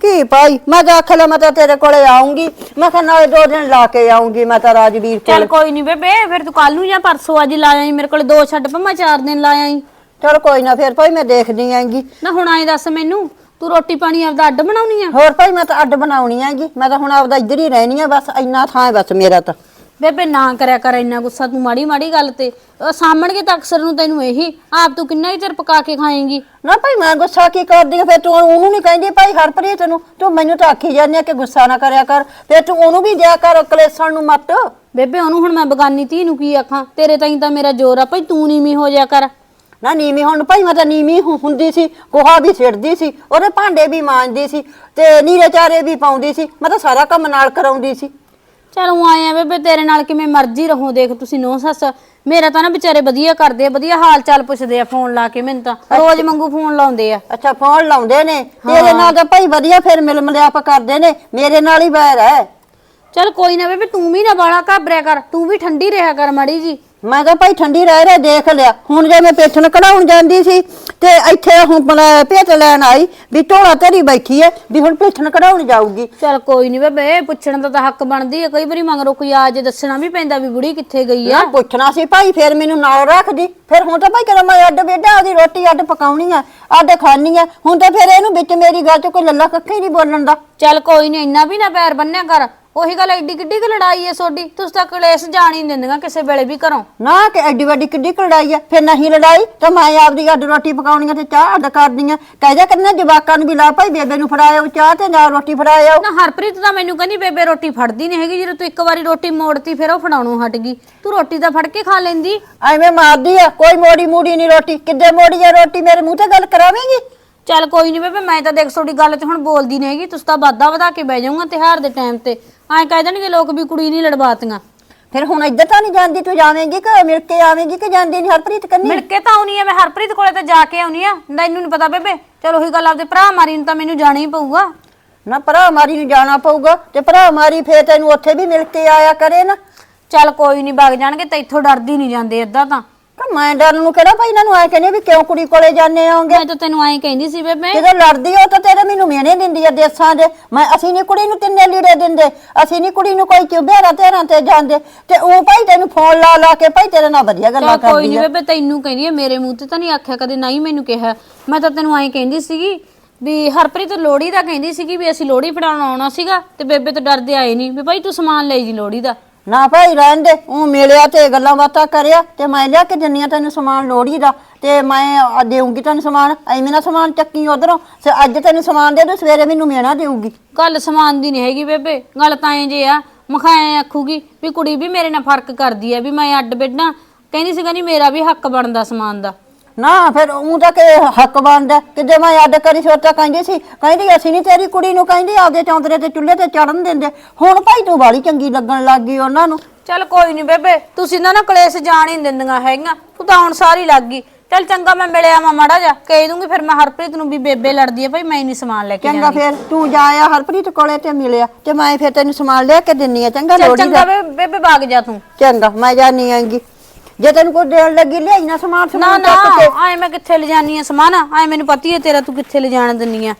ਕੀ ਭਾਈ? ਮੈਂ ਤਾਂ ਆਖਿਆ ਲੈ ਮੈਂ ਤਾਂ ਤੇਰੇ ਕੋਲੇ ਆਉਂਗੀ। ਮੈਂ ਕਿਹਾ ਨਾਲੇ ਦੋ ਦਿਨ ਲਾ ਕੇ ਆਉਂਗੀ ਮੈਂ ਤਾਂ ਰਾਜਵੀਰ ਚੱਲ ਕੋਲ ਕੋਈ ਨਹੀਂ ਬੇਬੇ ਫਿਰ ਤੂੰ ਕੱਲ ਨੂੰ ਜਾਂ ਪਰਸੋਂ ਅੱਜ ਲਾ ਆਈ ਮੇਰੇ ਕੋਲ ਦੋ ਛੱਡ ਪਾ ਚਾਰ ਦਿਨ ਲਾ ਆਈ। ਚਲ ਕੋਈ ਨਾ ਫਿਰ ਭਾਈ ਮੈਂ ਦੇਖਦੀ ਆਂਗੀ। ਨਾ ਹੁਣ ਆਏ ਦੱਸ ਮੈਨੂੰ ਤੂੰ ਰੋਟੀ ਪਾਣੀ ਆਪਦਾ ਅੱਡ ਬਣਾਉਣੀ ਆ? ਹੋਰ ਭਾਈ ਮੈਂ ਤਾਂ ਅੱਡ ਬਣਾਉਣੀ ਆਂਗੀ। ਮੈਂ ਤਾਂ ਹੁਣ ਆਪਦਾ ਇੱਧਰ ਹੀ ਰਹਿਣੀ ਆ ਬਸ ਇੰਨਾ ਥਾਂ ਹੈ ਬਸ ਮੇਰਾ ਤਾਂ। ਬੇਬੇ ਨਾ ਕਰਿਆ ਕਰ ਇੰਨਾ ਗੁੱਸਾ ਤੂੰ ਮਾੜੀ ਮਾੜੀ ਗੱਲ ਤੇ ਉਹ ਸਾਹਮਣਗੇ ਤਾਂ ਅਕਸਰ ਨੂੰ ਤੈਨੂੰ ਇਹੀ ਆਪ ਤੂੰ ਕਿੰਨਾ ਹੀ ਚਿਰ ਪਕਾ ਕੇ ਖਾਏਂਗੀ? ਨਾ ਭਾਈ ਮੈਂ ਗੁੱਸਾ ਕੀ ਕਰਦੀ ਆ ਫਿਰ ਤੂੰ ਉਹਨੂੰ ਨਹੀਂ ਕਹਿੰਦੀ ਭਾਈ ਹਰਪ੍ਰੀਤ ਨੂੰ ਤੂੰ ਮੈਨੂੰ ਤਾਂ ਆਖੀ ਜਾਂਦੀ ਆ ਕਿ ਗੁੱਸਾ ਨਾ ਕਰਿਆ ਕਰ ਫਿਰ ਤੂੰ ਉਹਨੂੰ ਵੀ ਦਿਆ ਕਰ ਕਲੇਸ਼ਣ ਨੂੰ ਮੱਤ। ਬੇਬੇ ਉਹਨੂੰ ਹੁਣ ਮੈਂ ਬਗਾਨੀ ਧੀ ਨੂੰ ਕੀ ਆਖਾਂ? ਤੇਰੇ ਤਾਈਂ ਤਾਂ ਮੇਰਾ ਜ਼ੋਰ ਆ ਭਾਈ ਤੂੰ ਨੀਵੀਂ ਹੋ ਜਾ ਕਰ। ਨਾ ਨੀਵੀਂ ਹੁਣ ਭਾਈ ਮੈਂ ਤਾਂ ਨੀਵੀਂ ਹੁ- ਹੁੰਦੀ ਸੀ ਗੋਹਾ ਵੀ ਸਿੱਟਦੀ ਸੀ ਉਹਦੇ ਭਾਂਡੇ ਵੀ ਮਾਂਜਦੀ ਸੀ ਤੇ ਨੀਰੇ ਚਾਰੇ ਵੀ ਪਾਉਂਦੀ ਸੀ ਮੈਂ ਤਾਂ ਸਾਰਾ ਕੰਮ ਨਾਲ ਕਰਾਉਂਦੀ ਸੀ। ਚਲ ਉਹ ਆਏ ਆ ਬੇਬੇ ਤੇਰੇ ਨਾਲ ਕਿਵੇਂ ਮਰਜ਼ੀ ਰਹੋ ਦੇਖ ਤੁਸੀਂ ਨੋ ਸੱਸ। ਮੇਰਾ ਤਾਂ ਨਾ ਵਿਚਾਰੇ ਵਧੀਆ ਕਰਦੇ ਆ ਵਧੀਆ ਹਾਲ ਚਾਲ ਪੁੱਛਦੇ ਆ ਫੋਨ ਲਾ ਕੇ ਮੈਨੂੰ ਤਾਂ। ਰੋਜ਼ ਮੰਗੂ ਫੋਨ ਲਾਉਂਦੇ ਆ। ਅੱਛਾ ਫੋਨ ਲਾਉਂਦੇ ਨੇ? ਤੇਰੇ ਨਾਲ ਤਾਂ ਭਾਈ ਵਧੀਆ ਫਿਰ ਮਿਲ ਮਿਲਿਆਪ ਕਰਦੇ ਨੇ ਮੇਰੇ ਨਾਲ ਹੀ ਬੈਰ ਹੈ ਚਲ ਕੋਈ ਨਾ ਬੇਬੇ ਤੂੰ ਵੀ ਨਾ ਬਾਲਾ ਘਾਬਰਿਆ ਕਰ ਤੂੰ ਵੀ ਠੰਡੀ ਰਿਹਾ ਕਰ ਮਾੜੀ ਜੀ। ਮੈਂ ਤਾਂ ਭਾਈ ਠੰਡੀ ਰਹਿ ਰਹਿ ਦੇਖ ਲਿਆ। ਹੁਣ ਜੇ ਮੈਂ ਪੇਠਣ ਕਢਾਉਣ ਜਾਂਦੀ ਸੀ ਤੇ ਇੱਥੇ ਹੁਣ ਭੇਤ ਲੈਣ ਆਈ ਵੀ ਢੋਲਾ ਧਰੀ ਬੈਠੀ ਐ ਵੀ ਹੁਣ ਪੇਠਣ ਕਢਾਉਣ ਜਾਊਗੀ। ਚਲ ਕੋਈ ਨਹੀਂ ਬੇਬੇ ਪੁੱਛਣ ਦਾ ਤਾਂ ਹੱਕ ਬਣਦੀ ਹੈ ਕਈ ਵਾਰੀ ਮਗਰੋਂ ਕੋਈ ਆ ਜੇ ਦੱਸਣਾ ਵੀ ਪੈਂਦਾ ਵੀ ਬੁੜੀ ਕਿੱਥੇ ਗਈ ਆ ਨਾ ਪੁੱਛਣਾ ਸੀ ਭਾਈ ਫਿਰ ਮੈਨੂੰ ਨਾਲ ਰੱਖਦੀ ਫਿਰ ਹੁਣ ਤਾਂ ਭਾਈ ਕਰਾਂ ਮੈਂ ਅੱਡ ਬੇਡਾ ਉਹਦੀ ਰੋਟੀ ਅੱਡ ਪਕਾਉਣੀ ਆ ਅੱਡ ਖਾਣੀ ਆ ਹੁਣ ਤਾਂ ਫਿਰ ਇਹਨੂੰ ਵਿੱਚ ਮੇਰੀ ਗੱਲ 'ਚ ਕੋਈ ਲੱਲਾ ਕੱਖੇ ਨਹੀਂ ਬੋਲਣ ਦਾ। ਚੱਲ ਕੋਈ ਨਹੀਂ ਇੰਨਾ ਵੀ ਨਾ ਪੈਰ ਬੰਨਿਆ ਕਰ। ਉਹੀ ਗੱਲ ਐਡੀ ਕਿੱਡੀ ਕੁ ਲੜਾਈ ਐ ਸੋਡੀ? ਤੁਸੀਂ ਤਾਂ ਕਲੇਸ਼ ਜਾਣ ਹੀ ਨੀ ਦਿੰਦੀਆਂ ਕਿਸੇ ਵੇਲੇ ਵੀ ਘਰੋਂ। ਨਾ ਕਿ ਐਡੀ ਵੱਡੀ ਕਿੱਡੀ ਕੁ ਲੜਾਈ ਆ ਫਿਰ ਨਹੀਂ ਲੜਾਈ ਤਾਂ ਮੈਂ ਆਪਦੀ ਅੱਡ ਰੋਟੀ ਪਕਾਉਣੀ ਆ ਤੇ ਚਾਹ ਅੱਡ ਕਰਦੀ ਆ ਕਹਿ ਜਾ ਕਰਨਾ ਜਵਾਕਾਂ ਨੂੰ ਵੀ ਲਾ ਭਾਈ ਬੇਬੇ ਨੂੰ ਫੜਾਇਓ ਚਾਹ ਤੇ ਨਾਲ ਰੋਟੀ ਫੜਾਇਓ ਨਾ ਹਰਪ੍ਰੀਤ ਤਾਂ ਮੈਨੂੰ ਕਹਿੰਦੀ ਬੇਬੇ ਰੋਟੀ ਫੜਦੀ ਨਹੀਂ ਹੈਗੀ ਜਦੋਂ ਤੂੰ ਇੱਕ ਵਾਰੀ ਰੋਟੀ ਮੋੜਤੀ ਫਿਰ ਉਹ ਫੜਾਉਣੋਂ ਹਟ ਗਈ। ਤੂੰ ਰੋਟੀ ਤਾਂ ਫੜ ਕੇ ਖਾ ਲੈਂਦੀ। ਐਵੇਂ ਮਾਰਦੀ ਆ ਕੋਈ ਮੋੜੀ ਮੂੜੀ ਨਹੀਂ ਰੋਟੀ। ਕਿੱਦੇ ਮੋੜੀ ਆ ਰੋਟੀ ਮੇਰੇ ਮੂੰਹ ਤੇ ਗੱਲ ਕਰਾਵੇਂਗੀ? ਚੱਲ ਕੋਈ ਨਹੀਂ ਬੇਬੇ ਮੈਂ ਤਾਂ ਦੇਖ ਤੁਹਾਡੀ ਗੱਲ ਤੇ ਹੁਣ ਬੋਲਦੀ ਨਹੀਂ ਹੈਗੀ ਤੁਸੀਂ ਤਾਂ ਵਾਦਾ ਵਧਾ ਕੇ ਬਹਿ ਜਾਊਗਾ ਤਿਹਾਰ ਦੇ ਟਾਈਮ ਤੇ। ਐਂ ਕਹਿ ਦੇਣਗੇ ਲੋਕ ਵੀ ਕੁੜੀ ਨਹੀਂ ਲੜਵਾਤੀਆਂ। ਫਿਰ ਹੁਣ ਇੱਧਰ ਤਾਂ ਨਹੀਂ ਜਾਂਦੀ ਤੂੰ ਜਾਵੇਂਗੀ ਕਿ ਮਿਲ ਕੇ ਆਵੇਂਗੀ ਕਿ ਜਾਂਦੀ ਨਹੀਂ ਹਰਪ੍ਰੀਤ ਕੰਨੀ? ਮਿਲ ਕੇ ਤਾਂ ਆਉਣੀ ਆ ਮੈਂ ਹਰਪ੍ਰੀਤ ਕੋਲੇ ਤਾਂ ਜਾ ਕੇ ਆਉਣੀ ਆ। ਮੈਨੂੰ ਨਹੀਂ ਪਤਾ ਬੇਬੇ। ਚਲ ਉਹੀ ਗੱਲ ਆਪਦੇ ਭਰਾ ਮਾਰੀ ਨੂੰ ਤਾਂ ਮੈਨੂੰ ਜਾਣਾ ਹੀ ਪਊਗਾ। ਨਾ ਭਰਾ ਮਾਰੀ ਨੂੰ ਜਾਣਾ ਪਊਗਾ ਤੇ ਭਰਾ ਮਾਰੀ ਫੇਰ ਤੈਨੂੰ ਉੱਥੇ ਵੀ ਮਿਲ ਕੇ ਆਇਆ ਕਰੇ ਨਾ। ਚੱਲ ਕੋਈ ਨਹੀਂ ਵਗ ਜਾਣਗੇ ਤੇ ਇੱਥੋਂ ਡਰਦੀ ਨਹੀਂ ਜਾਂਦੇ ਏਦਾਂ ਤਾਂ। ਕਿ ਮੈਂ ਡਰਨ ਨੂੰ ਕਿਹੜਾ ਭਾਈ ਇਹਨਾਂ ਨੂੰ ਆਏ ਕਹਿੰਦੇ ਵੀ ਕਿਉਂ ਕੁੜੀ ਕੋਲੇ ਜਾਂਦੇ ਆਉਂਗੇ? ਮੈਂ ਤਾਂ ਤੈਨੂੰ ਐਂ ਕਹਿੰਦੀ ਸੀ ਬੇਬੇ। ਜਦੋਂ ਲੜਦੀ ਉਹ ਤਾਂ ਤੇਰੇ ਮੈਨੂੰ ਮਿਹਣੇ ਦਿੰਦੀ ਆ ਦੇਸਾਂ ਦੇ। ਮੈਂ ਅਸੀਂ ਨਹੀਂ ਕੁੜੀ ਨੂੰ ਤਿੰਨੇ ਲੀੜੇ ਦਿੰਦੇ। ਅਸੀਂ ਨਹੀਂ ਕੁੜੀ ਨੂੰ ਕੋਈ ਚੁਬੇਰਾ ਤੇਰਾਂ ਤੇ ਜਾਂਦੇ। ਤੇ ਉਹ ਭਾਈ ਤੈਨੂੰ ਫੋਨ ਲਾ ਲਾ ਕੇ ਭਾਈ ਤੇਰੇ ਨਾਲ ਵਧੀਆ ਗੱਲਾਂ ਚੱਲ ਕੋਈ ਕਰਦੀ ਨਹੀਂ ਆ। ਬੇਬੇ ਤੈਨੂੰ ਕਹਿੰਦੀ ਆ ਮੇਰੇ ਮੂੰਹ ਤੇ ਤਾਂ ਨਹੀਂ ਆਖਿਆ ਕਦੇ ਨਾ ਹੀ ਮੈਨੂੰ ਕਿਹਾ। ਮੈਂ ਤਾਂ ਤੈਨੂੰ ਐਂ ਕਹਿੰਦੀ ਸੀਗੀ ਵੀ ਹਰਪ੍ਰੀਤ ਲੋੜੀ ਦਾ ਕਹਿੰਦੀ ਸੀਗੀ ਵੀ ਅਸੀਂ ਲੋੜੀ ਫੜਾਉਣ ਆਉਣਾ ਸੀਗਾ ਤੇ ਬੇਬੇ ਤਾਂ ਡਰਦੇ ਆਏ ਨਹੀਂ ਵੀ ਭਾਈ ਤੂੰ ਸਮਾਨ ਲੈ ਜੀ ਲੋੜੀ ਦਾ। ਨਾ ਭਾਈ ਰਹਿਣ ਦੇ, ਉਹ ਮਿਲਿਆ ਤੇ ਗੱਲਾਂ ਬਾਤਾਂ ਕਰਿਆ ਤੇ ਮੈਂ ਲਿਆ ਕੇ ਦਿੰਨੀ ਤੈਨੂੰ ਸਮਾਨ ਲੋੜੀ ਦਾ ਤੇ ਮੈਂ ਆ ਦੇਊਂਗੀ ਤੈਨੂੰ ਸਮਾਨ, ਐਵੇਂ ਨਾ ਸਮਾਨ ਚੱਕੀ ਉਧਰੋਂ ਤੇ ਅੱਜ ਤੈਨੂੰ ਸਮਾਨ ਦੇ ਦੂੰ, ਸਵੇਰੇ ਮੈਨੂੰ ਮੇਣਾ ਦੇਊਗੀ। ਗੱਲ ਸਮਾਨ ਦੀ ਨਹੀਂ ਹੈਗੀ ਬੇਬੇ, ਗੱਲ ਤਾਂ ਐਂ ਜੇ ਆ ਮਖਾਏ ਆਖੂਗੀ ਵੀ ਕੁੜੀ ਵੀ ਮੇਰੇ ਨਾਲ ਫ਼ਰਕ ਕਰਦੀ ਆ, ਵੀ ਮੈਂ ਅੱਡ ਬੈਠਣਾ ਕਹਿੰਦੀ ਸੀ ਕਹਿੰਦੀ ਮੇਰਾ ਵੀ ਹੱਕ ਬਣਦਾ ਸਮਾਨ ਦਾ। ਨਾ ਫਿਰ ਉਹ ਤਾਂ ਕਿ ਹੱਕ ਬਣਦਾ। ਕਿਤੇ ਮੈਂ ਅੱਡ ਕਰੀ ਸੋਚਾ ਕਹਿੰਦੀ ਸੀ ਕਹਿੰਦੀ ਅਸੀਂ ਨਹੀਂ ਤੇਰੀ ਕੁੜੀ ਨੂੰ ਕਹਿੰਦੀ ਆਪਦੇ ਚੌਂਤਰੇ ਤੇ ਚੁੱਲ੍ਹੇ ਤੇ ਚੜਨ ਦਿੰਦੇ। ਹੁਣ ਭਾਈ ਤੂੰ ਬਾਲੀ ਚੰਗੀ ਲੱਗਣ ਲੱਗ ਗਈ ਉਹਨਾਂ ਨੂੰ। ਚੱਲ ਕੋਈ ਨਹੀਂ ਬੇਬੇ ਤੁਸੀਂ ਨਾ ਨਾ ਕਲੇਸ਼ ਜਾਣ ਹੀ ਨੀ ਦਿੰਦੀਆਂ ਹੈਗੀਆਂ। ਤੂੰ ਤਾਂ ਹੁਣ ਸਾਰੀ ਲੱਗ ਗਈ। ਚੱਲ ਚੰਗਾ ਮੈਂ ਮਿਲਿਆ ਮਾ ਮਾੜਾ ਜਾ ਕਹਿ ਦੂੰਗੀ ਫਿਰ ਮੈਂ ਹਰਪ੍ਰੀਤ ਨੂੰ ਵੀ ਬੇਬੇ ਲੜਦੀ ਆ ਭਾਈ ਮੈਂ ਨਹੀਂ ਸਮਾਨ ਲੈ ਕੇ ਚੰਗਾ ਫਿਰ ਤੂੰ ਜਾ ਆ ਹਰਪ੍ਰੀਤ ਕੋਲੇ ਤੇ ਮਿਲਿਆ। ਤੇ ਮੈਂ ਫਿਰ ਤੈਨੂੰ ਸਮਾਨ ਲਿਆ ਕੇ ਦਿੰਨੀ ਆ ਚੰਗਾ ਚੱਲ ਲੋੜੀ ਚੰਗਾ ਬੇ- ਬੇਬੇ ਭਾਗ ਜਾ ਤੂੰ। ਚੰਗਾ ਮੈਂ ਜਾਣੀ ਆਂਗੀ। ਜੇ ਤੈਨੂੰ ਕੋਈ ਦੇਣ ਲੱਗੀ ਲਿਆਈ ਨਾ ਸਮਾਨ ਨਾ ਸਮਾਨ ਨਾ ਚੱਕ ਕੇ। ਆਏ ਮੈਂ ਕਿੱਥੇ ਲਿਜਾਨੀ ਆ ਸਮਾਨ? ਆਏ ਮੈਨੂੰ ਪਤੀ ਹੈ ਤੇਰਾ ਤੂੰ ਕਿੱਥੇ ਲਿਜਾਣ ਦਿੰਨੀ ਆ?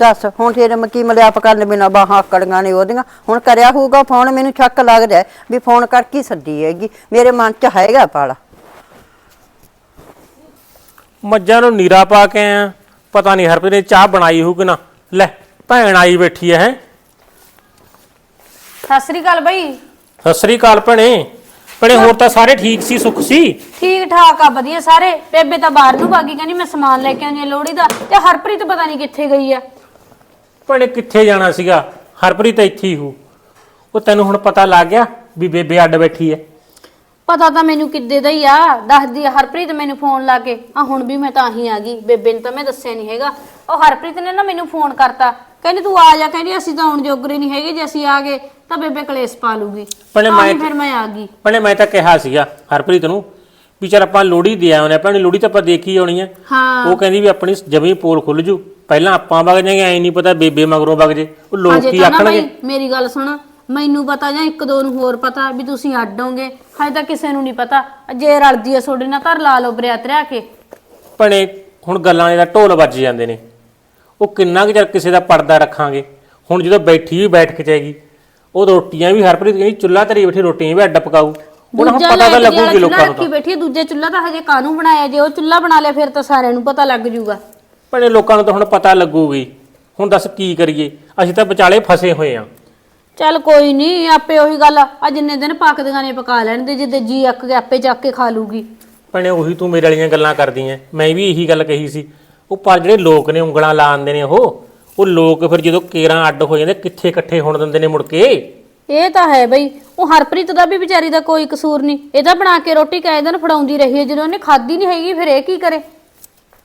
ਦੱਸ ਹੁਣ ਤੇਰੇ ਮੈਂ ਕੀ ਮਲਿਆਪ ਕਰਨ ਬਿਨਾ ਬਾਹਾਂ ਆਕੜੀਆਂ ਨੇ ਉਹਦੀਆਂ? ਹੁਣ ਕਰਿਆ ਹੋਊਗਾ ਫੋਨ ਮੈਨੂੰ ਸ਼ੱਕ ਲੱਗਦਾ ਹੈ ਵੀ ਫੋਨ ਕਰਕੇ ਹੀ ਸੱਦੀ ਹੈਗੀ? ਮੇਰੇ ਮਨ 'ਚ ਹੈਗਾ ਪਾਲਾ। ਮੱਝਾਂ ਨੂੰ ਨੀਰਾ ਪਾ ਕੇ ਆਇਆ। ਪਤਾ ਨਹੀਂ ਹਰਪ੍ਰੀਤ ਨੇ ਚਾਹ ਬਣਾਈ ਹੋਊ ਕਿ ਨਾ। ਲੈ ਭੈਣ ਆਈ ਬੈਠੀ ਐ ਹੈ। ਸਤਿ ਸ੍ਰੀ ਅਕਾਲ ਬਈ। ਸਤਿ ਸ੍ਰੀ ਅਕਾਲ ਭੈਣੇ। ਭੈਣੇ ਹੋਰ ਤਾਂ ਸਾਰੇ ਠੀਕ ਸੀ ਸੁਖ ਸੀ? ਠੀਕ ਠਾਕ ਆ ਵਧੀਆ ਸਾਰੇ। ਬੇਬੇ ਤਾਂ ਬਾਹਰ ਨੂੰ ਭਾਗੀ ਕਹਿੰਦੀ ਮੈਂ ਸਮਾਨ ਲੈ ਕੇ ਆਉਣੀ ਆ ਲੋੜੀ ਦਾ। ਤੇ ਹਰਪ੍ਰੀਤ ਪਤਾ ਨਹੀਂ ਕਿੱਥੇ ਗਈ ਆ। ਭੈਣੇ ਕਿੱਥੇ ਜਾਣਾ ਸੀਗਾ? ਹਰਪ੍ਰੀਤ ਤਾਂ ਇੱਥੇ ਹੀ ਹੂ। ਉਹ ਤੈਨੂੰ ਹੁਣ ਪਤਾ ਲੱਗ ਗਿਆ ਵੀ ਬੇਬੇ ਅੱਡ ਬੈਠੀ ਐ। ਪਤਾ ਤਾਂ ਮੈਨੂੰ ਕਿੱਦੇ ਦਾ ਹੀ ਆ। ਦੱਸਦੀ ਆ ਹਰਪ੍ਰੀਤ ਮੈਨੂੰ ਫੋਨ ਲਾ ਕੇ। ਆ ਹੁਣ ਵੀ ਮੈਂ ਤਾਂ ਹੀ ਆ ਗਈ। ਬੇਬੇ ਨੂੰ ਤਾਂ ਮੈਂ ਦੱਸਿਆ ਨਹੀਂ ਹੈਗਾ। ਉਹ ਹਰਪ੍ਰੀਤ ਨੇ ਨਾ ਮੈਨੂੰ ਫੋਨ ਕਰਤਾ। ਕਹਿੰਦੀ ਤੂੰ ਆ ਜਾ। ਕਹਿੰਦੀ ਅਸੀਂ ਤਾਂ ਹੁਣ ਜੋਗਰੇ ਨਹੀਂ ਹੈਗੇ। ਜੇ ਅਸੀਂ ਆ ਗਏ ਤਾਂ ਬੇਬੇ ਕਲੇਸ਼ ਪਾ ਲੂਗੀ। ਭੈਣੇ ਤਾਂ ਮੈਂ ਫਿਰ ਮੈਂ ਆ ਗਈ। ਭੈਣੇ ਮੈਂ ਤਾਂ ਕਿਹਾ ਸੀਗਾ ਹਰਪ੍ਰੀਤ ਨੂੰ ਵੀ ਚੱਲ ਆਪਾਂ ਲੋੜੀ ਦੇ ਆਉਣੇ ਭੈਣੇ ਲੋੜੀ ਤਾਂ ਆਪਾਂ ਦੇਖੀ ਆਉਣੀ ਐ ਹਾਂ। ਉਹ ਕਹਿੰਦੀ ਵੀ ਆਪਣੀ ਜਮੀ ਪੋਲ ਖੁੱਲ ਜੂ। ਪਹਿਲਾਂ ਆਪਾਂ ਵਗ ਜਾਾਂਗੇ ਐ ਨਹੀਂ ਪਤਾ ਬੇਬੇ ਮਗਰੋਂ ਵਗ ਜੇ। ਉਹ ਲੋਕ ਕੀ ਤਾਂ ਨਾ ਆਖਣਗੇ? ਬਈ ਮੇਰੀ ਗੱਲ ਸੁਣ। ਮੈਨੂੰ ਪਤਾ ਜਾਂ ਇੱਕ ਦੋ ਨੂੰ ਹੋਰ ਪਤਾ ਵੀ ਤੁਸੀਂ ਅੱਡ ਹੋਗੇ। ਹਜੇ ਤਾਂ ਕਿਸੇ ਨੂੰ ਨਹੀਂ ਪਤਾ। ਜੇ ਰਲਦੀ ਆ ਤੁਹਾਡੇ ਨਾਲ ਘਰ ਲਾ ਲਓ ਬਰਿਆਤ ਰਿਆ ਕੇ। ਭਣੇ ਹੁਣ ਗੱਲਾਂ ਦਾ ਢੋਲ ਵੱਜ ਜਾਂਦੇ ਨੇ। ਉਹ ਕਿੰਨਾ ਕੁ ਚਿਰ ਕਿਸੇ ਦਾ ਪਰਦਾ ਰੱਖਾਂਗੇ। ਹੁਣ ਜਦੋਂ ਬੈਠੀ ਵੀ ਬੈਠ ਕੇ ਜਾਏਗੀ ਉਹ ਰੋਟੀਆਂ ਵੀ ਹਰਪ੍ਰੀਤ ਕਹਿੰਦੀ ਚੁੱਲ੍ਹਾ ਧਰੀ ਬੈਠੀ ਰੋਟੀਆਂ ਵੀ ਅੱਡ ਪਕਾਊ। ਉਹਨਾਂ ਨੂੰ ਦੂਜਾ ਪਤਾ ਤਾਂ ਲੱਗੂਗੀ ਲੋਕਾਂ ਨੂੰ ਤਾਂ। ਬੈਠੀ ਦੂਜੇ ਚੁੱਲ੍ਹਾ ਤਾਂ ਹਜੇ ਕਾਨੂੰ ਬਣਾਇਆ? ਜੇ ਉਹ ਚੁੱਲ੍ਹਾ ਬਣਾ ਲਿਆ ਫਿਰ ਤਾਂ ਸਾਰਿਆਂ ਨੂੰ ਪਤਾ ਲੱਗ ਜੂਗਾ ਭਣੇ ਲੋਕਾਂ ਨੂੰ ਤਾਂ ਹੁਣ ਪਤਾ ਲੱਗੂਗੀ। ਹੁਣ ਦੱਸ ਕੀ ਕਰੀਏ? ਅਸੀਂ ਤਾਂ ਵਿਚਾਲੇ ਫਸੇ ਹੋਏ ਆ। ਚੱਲ ਕੋਈ ਨਹੀਂ ਆਪੇ ਉਹੀ ਗੱਲ ਆ। ਜਿੰਨੇ ਦਿਨ ਪੱਕਦੀਆਂ ਨੇ ਪਕਾ ਲੈਣ ਦੇ ਜਿੱਦੇ ਜੀ ਅੱਕ ਕੇ ਆਪੇ ਚੱਕ ਕੇ ਖਾ ਲੂਗੀ। ਭਣੇ ਉਹੀ ਤੂੰ ਮੇਰੇ ਵਾਲੀਆਂ ਗੱਲਾਂ ਕਰਦੀ ਐ। ਮੈਂ ਵੀ ਇਹੀ ਗੱਲ ਕਹੀ ਸੀ। ਉਹ ਪਰ ਜਿਹੜੇ ਲੋਕ ਨੇ ਉਂਗਲਾਂ ਲਾਉਂਦੇ ਨੇ ਉਹ ਉਹ ਲੋਕ ਫਿਰ ਜਦੋਂ ਕੇਰਾਂ ਅੱਡ ਹੋ ਜਾਂਦੇ ਕਿੱਥੇ ਇਕੱਠੇ ਹੋਣ ਦਿੰਦੇ ਨੇ ਮੁੜ ਕੇ? ਇਹ ਤਾਂ ਹੈ ਬਈ ਉਹ ਹਰਪ੍ਰੀਤ ਦਾ ਵੀ ਵਿਚਾਰੀ ਦਾ ਕੋਈ ਕਸੂਰ ਨਹੀਂ। ਇਹਦਾ ਬਣਾ ਕੇ ਰੋਟੀ ਕਾਇ ਦਿਨ ਫੜਾਉਂਦੀ ਰਹੀ ਹੈ। ਜਦੋਂ ਉਹਨੇ ਖਾਧੀ ਨਹੀਂ ਹੈਗੀ ਫਿਰ ਇਹ ਕੀ ਕਰੇ?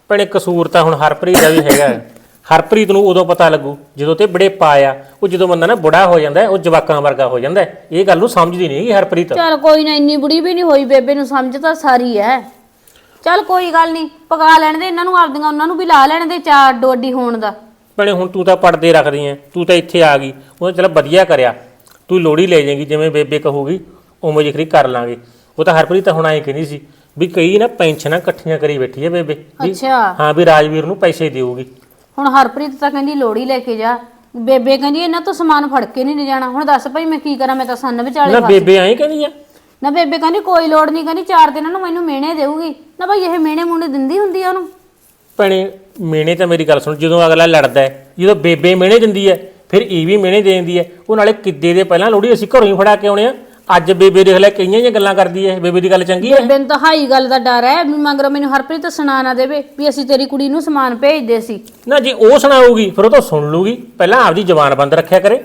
ਭੈਣੇ ਕਸੂਰ ਤਾਂ ਹੁਣ ਹਰਪ੍ਰੀਤ ਦਾ ਵੀ ਹੈਗਾ। ਹੈ। ਹਰਪ੍ਰੀਤ ਨੂੰ ਉਦੋਂ ਪਤਾ ਲੱਗੂ ਜਦੋਂ ਤੇ ਬੜੇ ਪਾਇਆ ਉਹ ਜਦੋਂ ਬੰਦਾ ਨਾ ਬੁੜਾ ਹੋ ਜਾਂਦਾ ਹੈ, ਉਹ ਜਵਾਕਾਂ ਵਰਗਾ ਹੋ ਜਾਂਦਾ। ਹੈ। ਇਹ ਗੱਲ ਨੂੰ ਸਮਝਦੀ ਨਹੀਂ ਹੈਗੀ ਹਰਪ੍ਰੀਤ। ਚੱਲ ਕੋਈ ਨਾ ਇੰਨੀ ਬੁੜੀ ਵੀ ਨਹੀਂ ਹੋਈ ਬੇਬੇ ਨੂੰ ਸਮਝ ਤਾਂ ਸਾਰੀ ਐ। ਚੱਲ ਕੋਈ ਗੱਲ ਨਹੀਂ ਪਕਾ ਲੈਣ ਦੇ ਇਹਨਾਂ ਨੂੰ ਆਪਦੀਆਂ ਉਹਨਾਂ ਨੂੰ ਵੀ ਲਾ ਲੈਣ ਦੇ ਚਾਰ ਡੋਡੀ ਹੋਣ ਦਾ। ਭੈਣੇ ਹੁਣ ਤੂੰ ਤਾਂ ਪੜਦੇ ਰੱਖਦੀ ਐ ਤੂੰ ਤਾਂ ਇੱਥੇ ਆ ਗਈ। ਉਹ ਚਲ ਵਧੀਆ ਕਰਿਆ। ਤੂੰ ਲੋੜੀ ਲੈ ਜਾਏਗੀ ਜਿਵੇਂ ਬੇਬੇ ਕਹੂਗੀ ਉਵੇਂ ਜਿਕਰੀ ਕਰ ਲਾਂਗੇ। ਉਹ ਤਾਂ ਹਰਪ੍ਰੀਤ ਤਾਂ ਹੁਣ ਐਂ ਕਹਿੰਦੀ ਸੀ ਵੀ ਕਈ ਨਾ ਪੈਨਸ਼ਨਾਂ ਇਕੱਠੀਆਂ ਕਰੀ ਬੈਠੀ ਐ ਬੇਬੇ। ਵੀ ਅੱਛਾ। ਹਾਂ ਵੀ ਰਾਜਵੀਰ ਨੂੰ ਪੈਸੇ ਦੇਊਗੀ। ਹੁਣ ਹਰਪ੍ਰੀਤ ਤਾਂ ਕਹਿੰਦੀ ਲੋੜੀ ਲੈ ਕੇ ਜਾ। ਬੇਬੇ ਕਹਿੰਦੀ ਇਹਨਾਂ ਤੋਂ ਸਮਾਨ ਫੜ ਕੇ ਨਹੀਂ ਜਾਣਾ ਹੁਣ ਦੱਸ ਭਾਈ ਮੈਂ ਕੀ ਕਰਾਂ ਮੈਂ ਤਾਂ ਸੰਨ ਵਿਚਾਲੇ ਨਾ ਫਸ ਬੇਬੇ ਐਂ ਕਹਿੰਦੀ ਆ। ਨਾ ਬੇਬੇ ਕਹਿੰਦੀ ਕੋਈ ਲੋੜ ਨਹੀਂ ਕਹਿੰਦੀ ਚਾਰ ਦਿਨਾਂ ਨੂੰ ਮੈਨੂੰ ਮਿਹਣੇ ਦੇਊਗੀ। ਨਾ ਭਾਈ ਇਹ ਮਿਹਣੇ ਮੁੰਡੇ ਦਿੰਦੀ ਹੁੰਦੀ ਆ ਉਹਨੂੰ? ਭੈਣੇ ਮੇਨੇ ਤਾਂ ਮੇਰੀ ਗੱਲ ਸੁਣ ਜਦੋਂ ਅਗਲਾ ਲੜਦਾ ਹੈ ਜਦੋਂ ਬੇਬੇ ਮਿਹਣੇ ਦਿੰਦੀ ਹੈ ਫਿਰ ਇਹ ਵੀ ਮਿਹਣੇ ਦੇ ਦਿੰਦੀ ਹੈ। ਉਹ ਨਾਲੇ ਕਿੱਦੇ ਦੇ ਪਹਿਲਾਂ ਲੋੜੀ ਅਸੀਂ ਘਰੋਂ ਹੀ ਫੜਾ ਕੇ ਆਉਣੇ ਆ। ਅੱਜ ਬੇਬੇ ਦੇਖ ਲੈ ਕਈਆਂ ਜਿਹੀਆਂ ਗੱਲਾਂ ਕਰਦੀ ਹੈ ਬੇਬੇ ਦੀ ਗੱਲ ਚੰਗੀ ਹੈ। ਬੇਬੇ ਨੂੰ ਤਾਂ ਹਾਈ ਗੱਲ ਦਾ ਡਰ ਹੈ ਵੀ ਮਗਰੋਂ ਮੈਨੂੰ ਹਰਪ੍ਰੀਤ ਸੁਣਾ ਨਾ ਦੇਵੇ ਵੀ ਅਸੀਂ ਤੇਰੀ ਕੁੜੀ ਨੂੰ ਸਮਾਨ ਭੇਜਦੇ ਸੀ। ਨਾ ਜੇ ਉਹ ਸੁਣਾਊਗੀ ਫਿਰ ਉਹ ਤਾਂ ਸੁਣ ਲੂਗੀ ਪਹਿਲਾਂ ਆਪਦੀ ਜ਼ਬਾਨ ਬੰਦ ਰੱਖਿਆ ਕਰੇ।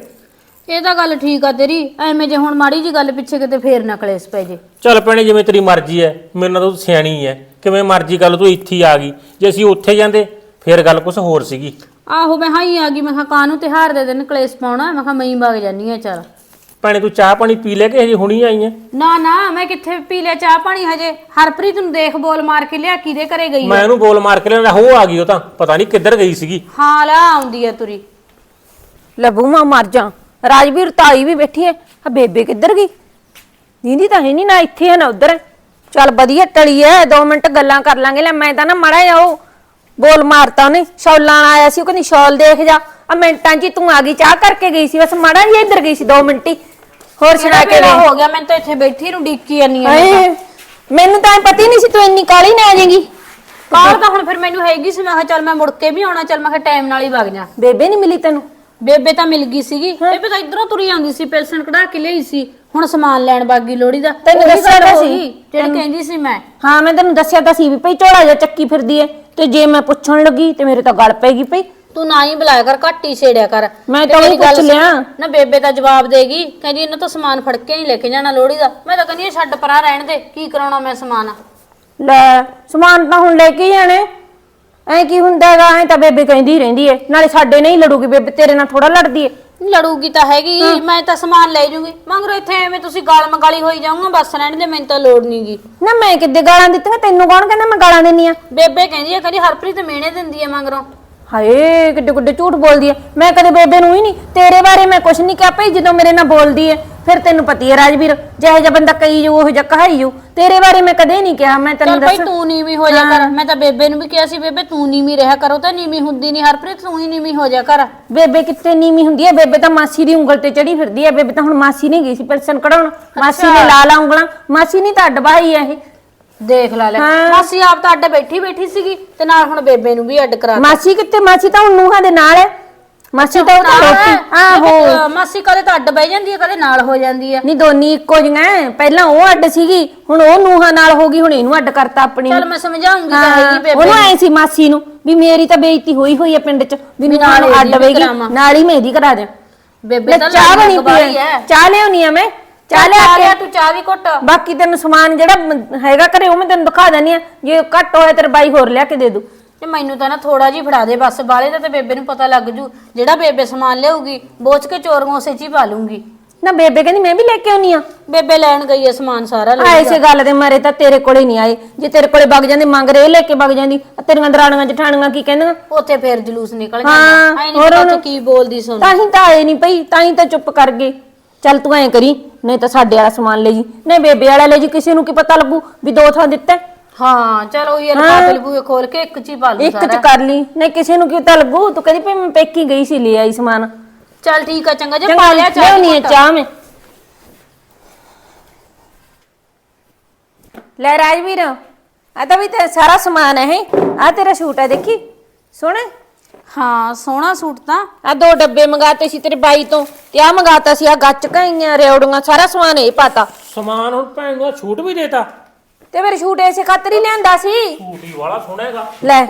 ਇਹ ਤਾਂ ਗੱਲ ਠੀਕ ਆ ਤੇਰੀ ਐਵੇਂ ਜੇ ਹੁਣ ਮਾੜੀ ਜੀ ਗੱਲ ਪਿੱਛੇ ਕਿਤੇ ਫੇਰ ਨਾ ਕਲੇਸ਼ ਪੈ ਜੇ। ਚੱਲ ਭੈਣੇ ਜਿਵੇਂ ਤੇਰੀ ਮਰਜ਼ੀ ਹੈ ਮੇਰੇ ਨਾਲ ਤਾਂ ਤੂੰ ਸਿਆਣੀ ਹੈ। ਕਿਵੇਂ ਮਰਜ਼ੀ ਗੱਲ ਤੂੰ ਇੱਥੇ ਹੀ ਆ ਗਈ। ਜੇ ਅਸੀਂ ਉੱਥੇ ਜਾਂਦੇ ਫਿਰ ਗੱਲ ਕੁਝ ਹੋਰ ਸੀਗੀ। ਆਹੋ ਮੈਂ ਹਾਈ ਆ ਗਈ ਮੈਂ ਕਿਹਾ ਕਾਹਨੂੰ ਤਿਹਾਰ ਦੇ ਦਿਨ ਕਲੇਸ਼ ਪਾਉਣਾ? ਮੈਂ ਕਿਹਾ ਮੈਂ ਹੀ ਵਗ ਜਾਨੀ ਆ ਚੱਲ। ਭੈਣੇ ਤੂੰ ਚਾਹ ਪਾਣੀ ਪੀ ਲੈ ਕੇ ਹਜੇ ਹੁਣੀ ਆਈ ਹੈ ਨਾ ਨਾ ਮੈਂ ਕਿੱਥੇ ਪੀ ਲਿਆ ਚਾਹ ਪਾਣੀ ਹਜੇ? ਹਰਪ੍ਰੀਤ ਨੂੰ ਦੇਖ ਬੋਲ ਮਾਰ ਕੇ ਲਿਆ ਕਿਹਦੇ ਘਰੇ ਗਈ ਮੈਂ ਉਹਨੂੰ ਬੋਲ ਮਾਰ ਕੇ ਲਿਆਂਦਾ ਹੋ ਆ ਗਈ ਉਹ ਤਾਂ ਪਤਾ ਨਹੀਂ ਕਿੱਧਰ ਗਈ ਸੀਗੀ। ਹਾਂ ਲਾ ਆਉਂਦੀ ਆ ਤੁਰੀ। ਲੱਭੂ ਮਾਂ ਮਰ ਜਾ ਰਾਜਵੀਰ ਤਾਈ ਵੀ ਬੈਠੀ ਐ ਆ ਬੇਬੇ ਕਿੱਧਰ ਗਈ? ਦੀਦੀ ਤਾਂ ਹੈ ਨਹੀਂ ਨਾ ਇੱਥੇ ਹੈ ਨਾ ਉਧਰ। ਚੱਲ ਵਧੀਆ ਟਲੀ ਐ 2 ਮਿੰਟ ਗੱਲਾਂ ਕਰ ਲਾਂਗੇ ਲੈ ਮੈਂ ਤਾਂ ਨਾ ਮੜਾ ਉਹ ਬੋਲ ਮਾਰਤਾ ਉਹਨੇ ਸ਼ੌਲਾਂ ਨਾਲ ਆਇਆ ਸੀ ਉਹ ਕਹਿੰਦੀ ਸ਼ੌਲ ਦੇਖ ਜਾ। ਆ ਮਿੰਟਾਂ 'ਚ ਹੀ ਤੂੰ ਆ ਗਈ ਚਾਹ ਕਰਕੇ ਗਈ ਸੀ ਬਸ ਮੜਾ ਜੀ ਇੱਧਰ ਗਈ ਸੀ 2 ਮਿੰਟ ਹੀ। ਹੋਰ ਸੁਣਾ ਕੇ ਕਿਹੜਾ ਵੇ ਹੋ ਗਿਆ ਮੈਂ ਤਾਂ ਇੱਥੇ ਬੈਠੀ ਨੂੰ ਡੀਕੀ ਜਾਨੀ ਆ ਹਾਏ ਮੈਨੂੰ ਤਾਂ ਪਤਾ ਹੀ ਨਹੀਂ ਸੀ ਤੂੰ ਇੰਨੀ ਕਾਲੀ ਨਾ ਆ ਜਾਏਗੀ। ਕਾਰ ਤਾਂ ਹੁਣ ਫਿਰ ਮੈਨੂੰ ਹੈਗੀ ਸੀ ਮੈਂ ਕਿਹਾ ਚੱਲ ਮੈਂ ਮੁੜ ਕੇ ਵੀ ਆਉਣਾ ਚੱਲ ਮੈਂ ਕਿਹਾ ਟਾਈਮ ਨਾਲ ਹੀ ਵਗ ਜਾ। ਬੇਬੇ ਨਹੀਂ ਮਿਲੀ ਤੈਨੂੰ? ਬੇਬੇ ਤਾਂ ਮਿਲ ਗਈ ਸੀਗੀ ਬੇਬੇ ਤਾਂ ਇਧਰੋਂ ਤੁਰੀ ਆਉਂਦੀ ਸੀ ਪੈਲਸਨ ਕਢਾ ਕੇ ਲਈ ਸੀ ਹੁਣ ਸਮਾਨ ਲੈਣ ਬਾਗੀ ਲੋੜੀ ਦਾ। ਤੈਨੂੰ ਉਹੀ ਦੱਸਿਆ ਗੱਲ ਤਾਂ ਸੀ। ਜਿਹੜੀ ਕਹਿੰਦੀ ਸੀ ਮੈਂ। ਹਾਂ ਮੈਂ ਤੈਨੂੰ ਦੱਸਿਆ ਤਾਂ ਸੀ ਵੀ ਭਈ ਝੋਲਾ ਜਿਹਾ ਚੱਕੀ ਫਿਰਦੀ ਐ ਤੇ ਜੇ ਮੈਂ ਪੁੱਛਣ ਲੱਗੀ ਤੇ ਮੇਰੇ ਤਾਂ ਗਲ ਪੈਗੀ ਭਈ ਤੂੰ ਨਾ ਹੀ ਬੁਲਾਇਆ ਕਰ ਘੱਟ ਹੀ ਛੇੜਿਆ ਕਰ। ਮੈਂ ਤੇ ਤਾਂ ਉਹੀ ਮੇਰੀ ਗੱਲ ਪੁੱਛ ਸੁਣ, ਲਿਆ। ਨਾ ਬੇਬੇ ਤਾਂ ਜਵਾਬ ਦੇਗੀ ਕਹਿੰਦੀ ਇਹਨਾਂ ਤੋਂ ਸਮਾਨ ਫੜ ਕੇ ਨਹੀਂ ਲੈ ਕੇ ਜਾਣਾ ਲੋੜੀ ਦਾ। ਮੈਂ ਤਾਂ ਕਹਿੰਦੀ ਇਹ ਛੱਡ ਪਰਾਂ ਰਹਿਣ ਦੇ ਕੀ ਕਰਾਉਣਾ ਮੈਂ ਸਮਾਨ? ਲੈ ਸਮਾਨ ਤਾਂ ਹੁਣ ਲੈ ਕੇ ਹੀ ਜਾਣੇ ਐ ਕੀ ਹੁੰਦਾ ਹੈਗਾ ਐ ਤਾਂ ਬੇਬੇ ਕਹਿੰਦੀ ਹੀ ਰਹਿੰਦੀ ਐ ਨਾਲੇ ਸਾਡੇ ਨਹੀਂ ਲੜੂਗੀ ਬੇਬੇ ਤੇਰੇ ਨਾਲ ਥੋੜਾ ਲੜਦੀ ਐ ਲੜੂਗੀ ਤਾਂ ਹੈਗੀ ਮੈਂ ਤਾਂ ਸਮਾਨ ਲੈ ਜੂਗੀ। ਮੰਗਰੋ ਇੱਥੇ ਐਵੇਂ ਤੁਸੀਂ ਗਾਲ ਮਗਾਲੀ ਹੋਈ ਜਾਊਗਾ ਬਸ ਰਹਿਣ ਦੇ ਮੈਨੂੰ ਤਾਂ ਲੋੜ ਨਹੀਂਗੀ ਨਾ ਮੈਂ ਕਿੱਦੇ ਗਾਲਾਂ ਦਿੱਤੀਆਂ ਤੈਨੂੰ ਕੌਣ ਕਹਿੰਦਾ ਮੈਂ ਗਾਲਾਂ ਦਿੰਨੀ ਆ? ਬੇਬੇ ਕਹਿੰਦੀ ਹੈ ਕਹਿੰਦੀ ਹਰਪ੍ਰੀਤ ਮਿਹਣੇ ਦਿੰਦੀ ਹੈ ਮੰਗਰੋਂ ਹਾਏ ਕਿੱਡੇ ਕਿੱਡੇ ਝੂਠ ਬੋਲਦੀ ਐ। ਮੈਂ ਕਦੇ ਬੇਬੇ ਨੂੰ ਹੀ ਨਹੀਂ ਤੇਰੇ ਬਾਰੇ ਮੈਂ ਕੁਛ ਨਹੀਂ ਕਿਹਾ ਭਈ ਜਦੋਂ ਮੇਰੇ ਨਾਲ ਬੋਲਦੀ ਐ ਫਿਰ ਤੈਨੂੰ ਪਤੀ ਐ ਰਾਜਵੀਰ। ਜਿਹੋ ਜਿਹਾ ਬੰਦਾ ਕਹੀ ਜੋ ਉਹ ਜਿਹਾ ਕਹਾਈ ਜੋ ਤੇਰੇ ਬਾਰੇ ਮੈਂ ਕਦੇ ਨਹੀਂ ਕਿਹਾ ਮੈਂ ਤੈਨੂੰ ਚੱਲ ਭਾਈ ਦੱਸ। ਤੂੰ ਨੀਵੀਂ ਹੋ ਜਾ ਕਰ। ਮੈਂ ਤਾਂ ਬੇਬੇ ਨੂੰ ਵੀ ਕਿਹਾ ਸੀ ਬੇਬੇ ਤੂੰ ਨੀਵੀਂ ਰਿਹਾ ਕਰੋ ਤਾਂ ਨੀਵੀਂ ਹੁੰਦੀ ਨਹੀਂ ਹਰਪ੍ਰੀਤ ਤੂੰ ਹੀ ਨੀਵੀਂ ਹੋ ਜਾ ਕਰ। ਬੇਬੇ ਕਿੱਥੇ ਨੀਵੀਂ ਹੁੰਦੀ ਐ? ਬੇਬੇ ਤਾਂ ਮਾਸੀ ਦੀ ਉਂਗਲ ਤੇ ਚੜੀ ਫਿਰਦੀ ਐ। ਬੇਬੇ ਤਾਂ ਹੁਣ ਮਾਸੀ ਨਹੀਂ ਗਈ ਸੀ ਪੈਨਸ਼ਨ ਕਢਾਉਣ। ਮਾਸੀ ਨੇ ਲਾ ਲਾ ਉਂਗਲਾਂ। ਮਾਸੀ ਨਹੀਂ ਤਾਂ ਅੱਡ ਬਾਈ ਐ ਇਹ। ਦੇਖ ਲੈ ਲੈ। ਹਾਂ। ਮਾਸੀ ਆਪ ਤਾਂ ਅੱਡ ਬੈਠੀ ਬੈਠੀ ਸੀਗੀ ਤੇ ਨਾਲ ਹੁਣ ਬੇਬੇ ਨੂੰ ਵੀ ਅੱਡ ਕਰਾ ਮਾਸੀ ਕਿੱਥੇ? ਮਾਸੀ ਤਾਂ ਹੁਣ ਨੂੰਹਾਂ ਦੇ ਨਾਲ ਐ। ਮਾਸੀ ਤਾਂ ਉਹ ਤਾਂ ਰੋਟੀ ਆਹੋ। ਮਾਸੀ ਕਦੇ ਤਾਂ ਅੱਡ ਬਹਿ ਜਾਂਦੀ ਹੈ ਕਦੇ ਨਾਲ ਹੋ ਜਾਂਦੀ ਹੈ ਨਹੀਂ ਦੋਨੀ ਇੱਕੋ ਜਿਹੀਆਂ ਐ। ਪਹਿਲਾਂ ਉਹ ਅੱਡ ਸੀਗੀ ਹੁਣ ਉਹ ਨੂੰਹਾਂ ਨਾਲ ਹੋ ਗਈ ਹੁਣ ਇਹਨੂੰ ਅੱਡ ਕਰਤਾ ਆਪਣੀ ਚੱਲ ਨੂੰ। ਮੈਂ ਸਮਝਾਉਂਗੀ ਤਾਂ ਹਾਂ, ਹੈਗੀ ਬੇਬੇ ਉਹਨੂੰ। ਐ ਸੀ ਮਾਸੀ ਨੂੰ ਵੀ ਮੇਰੀ ਤਾਂ ਬੇਇੱਜ਼ਤੀ ਹੋਈ ਹੋਈ ਐ ਪਿੰਡ 'ਚ ਵੀ ਵੀ ਨਾਲ ਨਾਲ ਅੱਡ ਇਹਦੀ ਵੀ ਵੇਗੀ ਕਰਾਵਾਂ। ਨਾਲ ਹੀ ਮੈਂ ਇਹਦੀ ਕਰਾ ਦਿਆਂ। ਬੇਬੇ ਲੈ ਤਾਂ ਚਾਹ ਬਣੀ ਪਈ ਹੈ ਐ। ਚਾਹ ਲਿਆਉਣੀ ਆ ਮੈਂ। ਚਾਹ ਚਾਹ ਲਿਆ ਤੂੰ ਚਾਹ ਦੀ ਘੁੱਟ। ਬਾਕੀ ਤੈਨੂੰ ਸਮਾਨ ਜਿਹੜਾ ਮ- ਹੈਗਾ ਘਰੇ ਉਹ ਮੈਂ ਤੈਨੂੰ ਦਿਖਾ ਦਿੰਦੀ ਆ ਜੇ ਘੱਟ ਹੋਇਆ ਤੇਰੇ ਬਾਈ ਹੋਰ ਲਿਆ ਕੇ ਦੇ ਦੂ। ਤੇ ਮੈਨੂੰ ਤਾਂ ਨਾ ਥੋੜਾ ਜਿਹਾ ਫੜਾ ਦੇ ਬਸ ਬਾਲੇ ਦਾ ਤੇ ਬੇਬੇ ਨੂੰ ਪਤਾ ਲੱਗ ਜੂ। ਜਿਹੜਾ ਬੇਬੇ ਸਮਾਨ ਲਿਆਊਗੀ ਬੋਚ ਕੇ ਚੋਰੀਆਂ ਉਸੇ ਚ ਹੀ ਪਾ ਲੂੰਗੀ। ਨਾ ਬੇਬੇ ਕਹਿੰਦੀ ਮੈਂ ਵੀ ਲੈ ਕੇ ਆਉਣੀ ਆ। ਬੇਬੇ ਲੈਣ ਗਈ ਹੈ ਸਮਾਨ ਸਾਰਾ ਆ ਲੈ ਇਸੇ ਗੱਲ ਦੇ ਮਾਰੇ ਤਾਂ ਤੇਰੇ ਕੋਲੇ ਨਹੀਂ ਆਏ। ਜੇ ਤੇਰੇ ਕੋਲੇ ਵਗ ਜਾਂਦੇ ਮੰਗ ਰੇ ਲੈ ਕੇ ਵਗ ਜਾਂਦੀ। ਆ ਤੇਰੀਆਂ ਦਰਾਣੀਆਂ ਜਠਾਣੀਆਂ ਕੀ ਕਹਿੰਦੀਆਂ? ਉੱਥੇ ਫੇਰ ਜਲੂਸ ਨਿਕਲ ਹਾਂ, ਐ ਨਹੀਂ ਹੋਰ ਪਤਾ ਉਹਨੂੰ- ਕੀ ਬੋਲਦੀ ਸੁਣ। ਤਾਂ ਹੀ ਤਾਂ ਆਏ ਨਹੀਂ ਪਈ ਤਾਂ ਹੀ ਤਾਂ ਚੁੱਪ ਕਰ ਗਏ। ਚੱਲ ਤੂੰ ਐਂ ਕਰੀ ਨਹੀਂ ਤਾਂ ਸਾਡੇ ਵਾਲਾ ਸਮਾਨ ਲੈ ਜੀ ਨਹੀਂ ਬੇਬੇ ਵਾਲਾ ਲੈ ਜੀ ਕਿਸੇ ਨੂੰ ਕੀ ਪਤਾ ਲੱਗੂ ਵੀ ਦੋ ਥਾਂ ਦਿੱਤਾ ਹੈ। ਹਾਂ ਚਲੋ ਇਹ ਲਫਾਫੇ ਬੂਏ ਖੋਲ ਕੇ ਇੱਕ ਚ ਹੀ ਪਾ ਲੂ ਇੱਕ ਚ ਸਾਰਾ। ਕਰ ਲਈ ਨਹੀਂ ਕਿਸੇ ਨੂੰ ਕੀ ਪਤਾ ਲੱਗੂ ਤੂੰ ਕਹਿੰਦੀ ਭਈ ਮੈਂ ਪੇਕੀ ਗਈ ਸੀ ਲੈ ਆਈ ਸਮਾਨ। ਚੱਲ ਠੀਕ ਆ ਚੰਗਾ ਜੇ ਚੰਗਾ ਪਾ ਲਿਆ ਚਾਹ ਘੁੱਟ। ਮੈਂ। ਲੈ ਰਾਜਵੀਰ ਆ ਤਾਂ ਵੀ ਤੇ ਸਾਰਾ ਸਮਾਨ ਹੈ ਆ ਤੇਰਾ ਸੂਟ ਹੈ ਦੇਖੀ ਸੋਹਣਾ ਹਾਂ ਸੋਹਣਾ ਸੂਟ ਤਾਂ। ਆ ਦੋ ਡੱਬੇ ਮੰਗਾਤੇ ਸੀ ਤੇਰੇ ਬਾਈ ਤੋਂ ਤੇ ਆ ਮੰਗਾਤਾ ਸੀ ਆ ਗੱਚ ਕਾਈਆਂ ਰਿਓੜੀਆਂ ਸਾਰਾ ਸਮਾਨ ਇਹ ਪਾਤਾ। ਸਮਾਨ ਹੁਣ ਭੈਣ ਨੂੰ ਛੂਟ ਵੀ ਦੇਤਾ। ਤੇ ਮੇਰੇ ਸੂਟ ਐਸੇ ਖਾਤਰ ਹੀ ਲਿਆਂਦਾ ਸੀ। ਛੂਟ ਵਾਲਾ ਸੋਹਣਾ ਹੈਗਾ। ਲੈ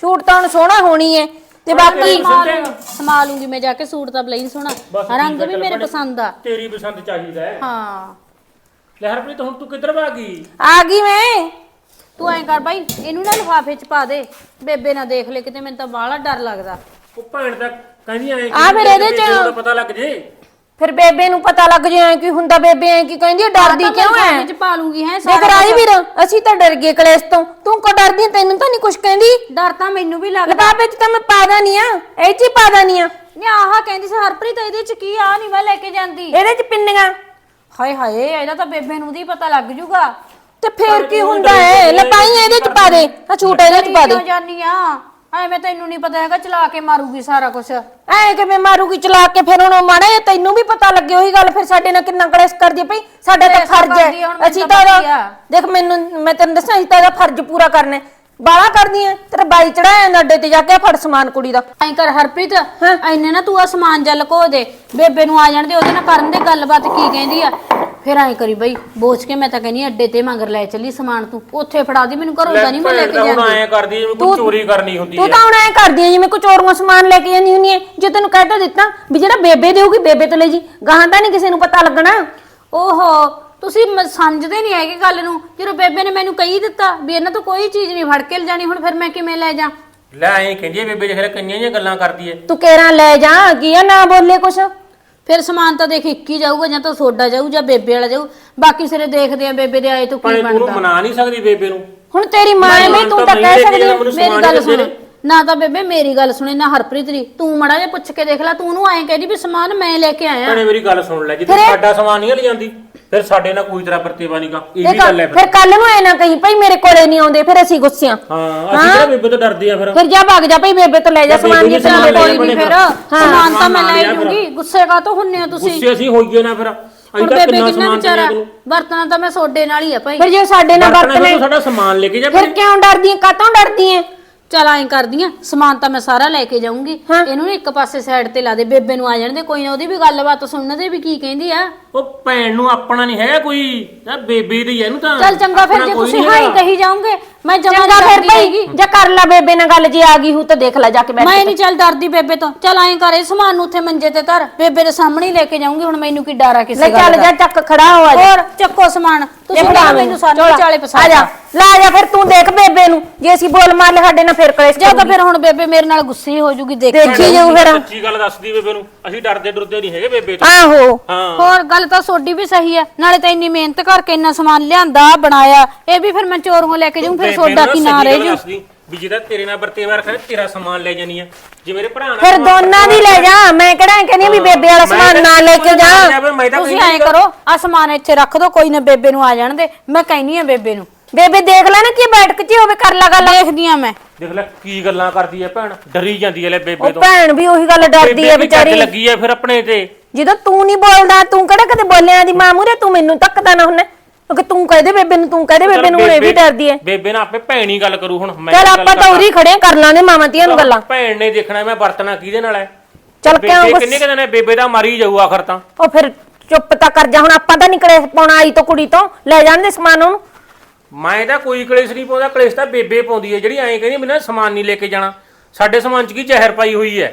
ਸੂਟ ਤਾਂ ਹੁਣ ਸੋਹਣਾ ਹੋਣੀ ਹੈ ਤੇ ਬਾਕੀ ਸਮਾ ਲੂੰਗੀ ਮੈਂ ਜਾ ਕੇ ਸੂਟ ਤਾਂ ਬਲਈ ਸੋਹਣਾ। ਰੰਗ ਵੀ ਮੇਰੇ ਪਸੰਦ ਆ। ਤੇਰੀ ਪਸੰਦ ਚਾਹੀਦਾ ਹੈ। ਹਾਂ। ਲੈ ਹਰਪ੍ਰੀਤ ਹੁਣ ਤੂੰ ਕਿੱਧਰ ਭਾ ਗਈ? ਆ ਗਈ ਮੈਂ। ਤੂੰ ਐਂ ਕਰ ਬਾਈ ਇਹਨੂੰ ਨਾ ਲਿਫਾਫੇ ਚ ਪਾ ਦੇ। ਬੇਬੇ ਨਾ ਦੇਖ ਲੈ ਕਿਤੇ ਮੈਨੂੰ ਤਾਂ ਬਾਹਲਾ ਡਰ ਲੱਗਦਾ। ਉਹ ਭੈਣ ਤਾਂ ਕਹਿੰਦੀ ਐ ਆ ਫਿਰ ਇਹਦੇ ਚ- ਪਤਾ ਲੱਗ ਜੇ। ਫਿਰ ਬੇਬੇ ਨੂੰ ਪਤਾ ਲੱਗ ਜੇ ਐ ਕੀ ਹੁੰਦਾ ਬੇਬੇ ਐ ਕੀ ਕਹਿੰਦੀ ਡਰਦੀ ਤਾਂ ਮੈਂ ਕਿਉਂ ਐ? ਲਿਫਾਫੇ ਚ ਪਾ ਲੂੰਗੀ ਹੈ ਦੇਖ ਰਾਜਵੀਰ ਅਸੀਂ ਤਾਂ ਡਰ ਗਏ ਕਲੇਸ਼ ਤੋਂ। ਤੂੰ ਕੋ ਡਰਦੀ ਆਂ? ਤੈਨੂੰ ਤਾਂ ਨਹੀਂ ਕੁਛ ਕਹਿੰਦੀ? ਡਰ ਤਾਂ ਮੈਨੂੰ ਵੀ ਲੱਗਦਾ। ਲਫਾਫੇ ਚ ਤਾਂ ਮੈਂ ਪਾਦਾ ਨਹੀਂ ਆ ਇਹ ਚ ਹੀ ਪਾਦਾ ਨਹੀਂ ਆ। ਨੇ ਆਹ ਕਹਿੰਦੀ ਸੀ ਹਰਪ੍ਰੀਤ ਇਹਦੇ ਚ ਕੀ ਆ? ਨਹੀਂ ਮੈਂ ਲੈ ਕੇ ਜਾਂਦੀ। ਇਹਦੇ ਚ ਪਿੰਨੀਆਂ। ਹਾਏ ਹਾਏ ਇਹਦਾ ਤਾਂ ਬੇਬੇ ਨੂੰ ਦੀ ਪਤਾ ਲੱਗ ਜੂਗਾ। ਤੇ ਫੇਰ ਕੀ ਹੁੰਦਾ ਹੈ ਲਪਾਈ ਇਹਦੇ ਚ ਪਾ ਦੇ ਆ ਛੂਟ ਇਹਦੇ ਚ ਪਾ ਦੇ। ਕਿਉਂ ਜਾਨੀ ਆ? ਐਵੇਂ ਤੈਨੂੰ ਨਹੀਂ ਪਤਾ ਹੈਗਾ ਚਲਾ ਕੇ ਮਾਰੂਗੀ ਸਾਰਾ ਕੁਝ ਐ ਕਿਵੇਂ ਮਾਰੂਗੀ ਚਲਾ ਕੇ ਫਿਰ ਹੁਣ ਮਾੜਾ ਤੈਨੂੰ ਵੀ ਪਤਾ ਲੱਗੇ ਉਹੀ ਗੱਲ ਫਿਰ ਸਾਡੇ ਨਾਲ ਕਿੰਨਾ ਕਲੇਸ਼ ਕਰਦੀ ਭਈ ਸਾਡਾ ਤਾਂ ਕਲੇਸ਼ ਫਰਜ਼ ਕਰਦੀ ਆ, ਹੁਣ ਹੈ ਮੈਨੂੰ ਅਸੀਂ ਤਾਂ ਤਾਂ ਪਤਾ ਹੀ ਆ। ਉਹਦਾ- ਦੇਖ ਮੈਨੂੰ ਮੈਂ ਤੈਨੂੰ ਦੱਸਾਂ ਅਸੀਂ ਤਾਂ ਇਹਦਾ ਫਰਜ਼ ਪੂਰਾ ਕਰਨਾ ਹੈ। ਬਾਲਾ ਕਰਦੀ ਐ ਤੇਰਾ ਬਾਈ ਚੜਾਇਆ ਜਾਂਦਾ ਅੱਡੇ ਤੇ ਜਾ ਕੇ ਫੜ ਸਮਾਨ ਕੁੜੀ ਦਾ। ਐਂ ਕਰ ਹਰਪ੍ਰੀਤ ਐਨੇ ਨਾ ਤੂੰ ਆ ਸਮਾਨ ਜਲ ਕੋ ਦੇ। ਬੇਬੇ ਨੂੰ ਆ ਜਾਣ ਦੇ ਉਹਦੇ ਨਾਲ ਕਰਨ ਦੇ ਗੱਲਬਾਤ ਕੀ ਕਹਿੰਦੀ ਆ? ਫਿਰ ਐਂ ਕਰੀ ਬਈ ਬੋਚ ਕੇ ਮੈਂ ਤਾਂ ਕਹਿੰਦੀ ਅੱਡੇ ਤੇ ਮੰਗਰ ਲੈ ਚੱਲੀ ਸਮਾਨ ਤੂੰ ਉੱਥੇ ਫੜਾ ਦੀ ਮੈਨੂੰ ਘਰੋਂ ਤਾਂ ਨਹੀਂ ਮੈਂ ਲੈ ਕੇ ਹੁਣ ਜਾਂਦੀ। ਐ ਕਰਦੀ ਜਿਵੇਂ ਕੋਈ ਚੋਰੀ ਕਰਨੀ ਹੁੰਦੀ ਤੂੰ ਹੈ ਤਾਂ ਹੁਣ ਐ ਕਰਦੀ ਐ ਜਿਵੇਂ ਕੋਈ ਚੋਰੀਆਂ ਸਮਾਨ ਲੈ ਕੇ ਜਾਂਦੀ ਹੁੰਦੀ ਐ ਜੇ ਤੈਨੂੰ ਕਹਿ ਤਾਂ ਦਿੱਤਾ ਵੀ ਜਿਹੜਾ ਬੇਬੇ ਦੇਊਗੀ ਬੇਬੇ ਤੋਂ ਲੈ ਜੀ। ਗਾਹਾਂ ਤਾਂ ਨਹੀਂ ਕਿਸੇ ਨੂੰ ਪਤਾ ਲੱਗਣਾ। ਓਹੋ ਤੁਸੀਂ ਮ- ਸਮਝਦੇ ਨਹੀਂ ਹੈਗੇ ਗੱਲ ਨੂੰ। ਜਦੋਂ ਬੇਬੇ ਨੇ ਮੈਨੂੰ ਕਹੀ ਦਿੱਤਾ ਵੀ ਇਹਨਾਂ ਤੋਂ ਕੋਈ ਚੀਜ਼ ਨਹੀਂ ਫੜ ਕੇ ਲਿਜਾਣੀ ਹੁਣ ਫਿਰ ਮੈਂ ਕਿਵੇਂ ਲੈ ਜਾ? ਲੈ ਐਂ ਕਹਿੰਦੀ ਹੈ ਬੇਬੇ ਜਿਹੜੇ ਕੰਨੀਆਂ ਜਿਹੀਆਂ ਗੱਲਾਂ ਕਰਦੀ ਹੈ ਤੂੰ ਕੇਰਾਂ ਲੈ ਜਾ ਕੀ ਆ ਨਾ ਬੋਲੇ ਕੁਛ? ਫਿਰ ਸਮਾਨ ਤਾਂ ਦੇਖ ਇੱਕ ਹੀ ਜਾਊਗਾ ਜਾਂ ਤਾਂ ਸੋਡਾ ਜਾਊ ਜਾਂ ਬੇਬੇ ਵਾਲਾ ਜਾਊ। ਬਾਕੀ ਸਿਰੇ ਦੇਖਦੇ ਆ ਬੇਬੇ ਦੇ ਆਏ ਤੋਂ ਕੀ ਤੂੰ ਉਹਨੂੰ ਬਣਦਾ ਮਨਾ ਨਹੀਂ ਸਕਦੀ ਬੇਬੇ ਨੂੰ। ਹੁਣ ਤੇਰੀ ਮਾਂ ਐ ਬਈ ਤੂੰ ਤਾਂ ਕਹਿ ਸਕਦੀ ਮੇਰੀ ਗੱਲ ਸੁਣ। ਨਾ ਤਾਂ ਬੇਬੇ ਮੇਰੀ ਗੱਲ ਸੁਣੇ ਨਾ ਹਰਪ੍ਰੀਤ ਦੀ। ਤੂੰ ਮੜਾ ਜਿਹਾ ਪੁੱਛ ਕੇ ਦੇਖ ਲੈ ਤੂੰ ਉਹਨੂੰ ਐਂ ਕਹਿੰਦੀ ਵੀ ਸਮਾਨ ਮੈਂ ਲੈ ਕੇ ਆਇਆ। ਭੈਣੇ ਮੇਰੀ ਗੱਲ ਸੁਣ ਲੈ ਜੇ ਤੂੰ ਸਾਡਾ ਸਮਾਨ ਨਹੀਂ ਲਿਆਂਦੀ ਫਿਰ ਸਾਡੇ ਨਾਲ ਕੋਈ ਤਰ੍ਹਾਂ ਵਰਤੇਵਾ ਨਹੀਂਗਾ ਇਹ ਵੀ ਗੱਲ ਹੈ ਫਿਰ ਕੱਲ ਨੂੰ ਐ ਨਾ ਕਹੀਂ ਭਾਈ ਮੇਰੇ ਕੋਲੇ ਨਹੀਂ ਆਉਂਦੇ ਫਿਰ ਅਸੀਂ ਗੁੱਸਿਆਂ ਹਾਂ ਅਸੀਂ ਕਿਹੜਾ ਬੇਬੇ ਤੋਂ ਡਰਦੇ ਆ ਫਿਰ? ਫਿਰ ਜਾ ਭੱਗ ਜਾ ਭਾਈ ਬੇਬੇ ਤੋਂ ਲੈ ਜਾ ਬੇਬੇ ਸਮਾਨ ਜੀ ਜੇ ਤੇਰਾ ਸਮਾਨ ਲੈ ਕੋਈ ਜਾ ਨਹੀਂ ਬਣੇ ਫਿਰ। ਹਾਂ, ਸਮਾਨ ਤਾਂ ਮੈਂ ਲੈ। ਜੂੰਗੀ ਗੁੱਸੇ ਕਾ ਤੋਂ ਹੁੰਨੇ ਹੋ ਤੁਸੀਂ? ਗੁੱਸੇ ਅਸੀਂ ਹੋਈਏ ਨਾ ਫਿਰ। ਅਸੀਂ ਹੁਣ ਤਾਂ ਬੇਬੇ ਕਿੰਨਾ ਕਿੰਨਾ ਸਮਾਨ ਵਿਚਾਰਾ ਵਰਤਣਾ ਤਾਂ ਮੈਂ ਸੋਡੇ ਨਾਲ ਹੀ ਆ ਭਾਈ। ਫਿਰ ਜੇ ਸਾਡੇ ਨਾਲ ਵਰਤਣਾ ਵਰਤਨੇ ਤੂੰ ਸਾਡਾ ਸਮਾਨ ਲੈ ਕੇ ਜਾ ਫਿਰ ਕਿਉਂ ਡਰਦੀ ਐ ਕਾਤੋਂ ਡਰਦੀ ਐ ਚਲ ਐਂ ਕਰਦੀ ਆ ਸਮਾਨ ਤਾਂ ਮੈਂ ਸਾਰਾ ਲੈ ਕੇ ਜਾਊਂਗੀ। ਇਹਨੂੰ ਨਾ ਇੱਕ ਪਾਸੇ ਸਾਈਡ ਤੇ ਲਾ ਦੇ ਬੇਬੇ ਨੂੰ ਆ ਜਾਣ ਦੇ ਕੋਈ ਨਾ ਉਹਦੀ ਵੀ ਗੱਲਬਾਤ ਸੁਣਨ ਦੇ ਵੀ ਕੀ ਕਹਿੰਦੀ ਆ। ਉਹ ਭੈਣ ਨੂੰ ਆਪਣਾ ਨਹੀਂ ਹੈਗਾ ਕੋਈ ਇਹ ਬੇਬੇ ਦੀ ਹੈ ਇਹਨੂੰ ਤਾਂ। ਚਲ ਚੰਗਾ ਫਿਰ ਆਪਣਾ ਜੇ ਕੋਈ ਤੁਸੀਂ ਨਹੀਂ ਹਾਂ ਹੀ ਹੈਗਾ। ਕਹੀ ਜਾਓਗੇ ਮੈਂ ਜਮਾ ਚੰਗਾ ਫਿਰ ਭਾਈ। ਜੇ ਕਰ ਲੈ ਬੇਬੇ ਨਾਲ ਗੱਲ ਜੇ ਆ ਗਈ ਹੂ ਤਾਂ ਦੇਖ ਲੈ ਜਾ ਕੇ ਬੈਠ ਮੈਂ ਨਹੀਂ ਚੱਲ ਡਰਦੀ ਬੇਬੇ ਤੋਂ। ਚਲ ਐਂ ਕਰ ਇਹ ਸਮਾਨ ਨੂੰ ਉੱਥੇ ਮੰਜੇ ਤੇ ਧਰ। ਬੇਬੇ ਦੇ ਸਾਹਮਣੇ ਹੀ ਲੈ ਕੇ ਜਾਊਂਗੀ ਹੁਣ ਮੈਨੂੰ ਕੀ ਡਰ ਆ ਲੈ ਕਿਸੇ ਗੱਲ ਚੱਲ ਦਾ। ਜਾ ਚੱਕ ਖੜਾ ਹੋ ਆ ਜਾ ਹੋਰ ਚੱਕੋ ਸਮਾਨ। ਤੁਸੀਂ ਨਾ ਮੈਨੂੰ ਸਾਨੂੰ ਝੋਲਾ। ਵਿਚਾਲੇ ਆ ਪਸੰਦ ਜਾ ਲਾ ਜਾ ਫਿਰ ਤੂੰ ਦੇਖ ਬੇਬੇ ਨੂੰ। ਜੇ ਅਸੀਂ ਬੋਲ ਮਾਰ ਲੈ ਸਾਡੇ ਨਾਲ ਫਿਰ ਕਲੇਸ਼ ਜਾਂ ਤਾਂ ਫਿਰ ਹੁਣ ਬੇਬੇ ਮੇਰੇ ਨਾਲ ਗੁੱਸੇ ਹੀ ਹੋ ਜੂਗੀ ਦੇਖੀ ਦੇਖੀ ਜਾਊ ਫਿਰ। ਸੱਚੀ ਗੱਲ ਦੱਸਦੀ ਬੇਬੇ ਨੂੰ ਅਸੀਂ ਡਰਦੇ ਡਰਦੇ ਨਹੀਂ ਹੈਗੇ ਬੇਬੇ ਤੋਂ। ਆਹੋ। ਹਾਂ। ਹੋਰ ਗੱਲ ਤਾਂ ਸੋਡੀ ਵੀ ਸਹੀ ਹੈ ਨਾਲੇ ਤਾਂ ਇੰਨੀ ਮਿਹਨਤ ਕਰਕੇ ਇੰਨਾ ਸਮਾਨ ਲਿਆਂਦਾ ਬਣਾਇਆ। ਇਹ ਵੀ ਫਿਰ ਮੈਂ ਚੋਰੀਆਂ ਲੈ ਕੇ ਜਾਊਂ ਫਿਰ ਬੇਬੇ ਸੋਡਾ ਕੀ ਨਾ ਰਹਿ ਜੂ। ਵੀ ਜਿਹਦਾ ਤੇਰੇ ਨਾਲ ਵਰਤੇਵਾ ਰੱਖਣਾ ਤੇਰਾ ਸਮਾਨ ਲੈ ਜਾਨੀ ਆ। ਜੇ ਮੇਰੇ ਭਰਾ ਨਾਲ ਫਿਰ ਦੋਨਾਂ ਦੀ ਲੈ ਜਾ। ਮੈਂ ਕਿਹੜਾ ਕਹਿੰਦੀ ਆ ਵੀ ਬੇਬੇ ਵਾਲਾ ਸਮਾਨ ਤਾਂ- ਨਾ ਲੈ ਕੇ ਜਾ। ਤਾਂ ਤੁਸੀਂ ਐਂ ਕਰੋ ਆ ਸਮਾਨ ਇੱਥੇ ਰੱਖ ਦੋ ਕੋਈ ਨਾ ਬੇਬੇ ਨੂੰ ਆ ਜਾਣ ਦੇ। ਮੈਂ ਕਹਿਨੀ ਆ ਬੇਬੇ ਨੂੰ। ਬੇਬੇ ਦੇਖ ਲੈ ਨਾ ਕੀ ਬੈਠ ਕੇ ਜੀ ਹੋਵੇ ਕਰ ਲਾ ਗੱਲ। ਦੇਖਦੀ ਆ ਮੈਂ। ਦੇਖ ਲੈ ਕੀ ਗੱਲਾਂ ਕਰਦੀ ਐ ਭੈਣ। ਡਰੀ ਜਾਂਦੀ ਐ ਲੈ ਬੇਬੇ ਤੋਂ। ਭੈਣ ਵੀ ਉਹੀ ਗੱਲ ਡਰਦੀ ਐ ਵਿਚਾਰੀ। ਲੱਗੀ ਐ ਫਿਰ ਆਪਣੇ ਤੇ। ਜਦੋਂ ਤੂੰ ਨਹੀਂ ਬੋਲਦਾ ਤੂੰ ਕਿਹੜਾ ਕਦੇ ਬੋਲਿਆ? ਦੀ ਮਾਂ ਮੂਰੇ ਤੂੰ ਮੈਨੂੰ ਤੱਕਦਾ ਨਾ ਹੁੰਨੇ। ਕਿਉਂਕਿ ਤੂੰ ਕਹਦੇ ਬੇਬੇ ਨੂੰ ਤੂੰ ਕਹਦੇ ਬੇਬੇ ਨੂੰ ਹੁਣ ਇਹ ਵੀ ਡਰਦੀ ਐ। ਬੇਬੇ ਨਾਲ ਆਪੇ ਭੈਣ ਹੀ ਗੱਲ ਕਰੂ ਹੁਣ ਮੈਂ ਚਲ ਆਪਾਂ ਤਾਂ। ਉਰੀ ਖੜੇ ਆਂ, ਕਰ ਲਾਂਗੇ ਮਾਵਾਂ ਧੀਆਂ ਨੂੰ ਗੱਲਾਂ। ਭੈਣ ਨੇ ਦੇਖਣਾ ਮੈਂ ਵਰਤਣਾ ਕਿਹਦੇ ਨਾਲ ਐ? ਚੱਲ ਬੇਬੇ ਕਿੰਨੇ ਕਦੇ ਨੇ ਬੇਬੇ ਦਾ ਮਰੀ ਜਾਊ ਆਖਰ ਤਾਂ। ਉਹ ਫਿਰ ਚੁੱਪ ਤਾਂ ਕਰ ਜਾ ਹੁਣ ਆਪਾਂ ਤਾਂ ਨਿਕਲੇ ਪਾਉਣਾ ਆਈ ਤੋਂ ਕੁੜੀ ਤੋਂ। ਲੈ ਜਾਣ ਦੇ ਸਮਾਨ ਉਹਨੂੰ। ਮੈਂ ਤਾਂ ਕੋਈ ਕਲੇਸ਼ ਨਹੀਂ ਪਾਉਂਦਾ ਕਲੇਸ਼ ਤਾਂ ਬੇਬੇ ਪਾਉਂਦੀ ਐ। ਜਿਹੜੀ ਐਂ ਕਹਿੰਦੀ ਮੈਨੂੰ ਸਮਾਨ ਨਹੀਂ ਲੈ ਕੇ ਜਾਣਾ। ਸਾਡੇ ਸਮਾਨ 'ਚ ਕੀ ਜ਼ਹਿਰ ਪਾਈ ਹੋਈ ਐ?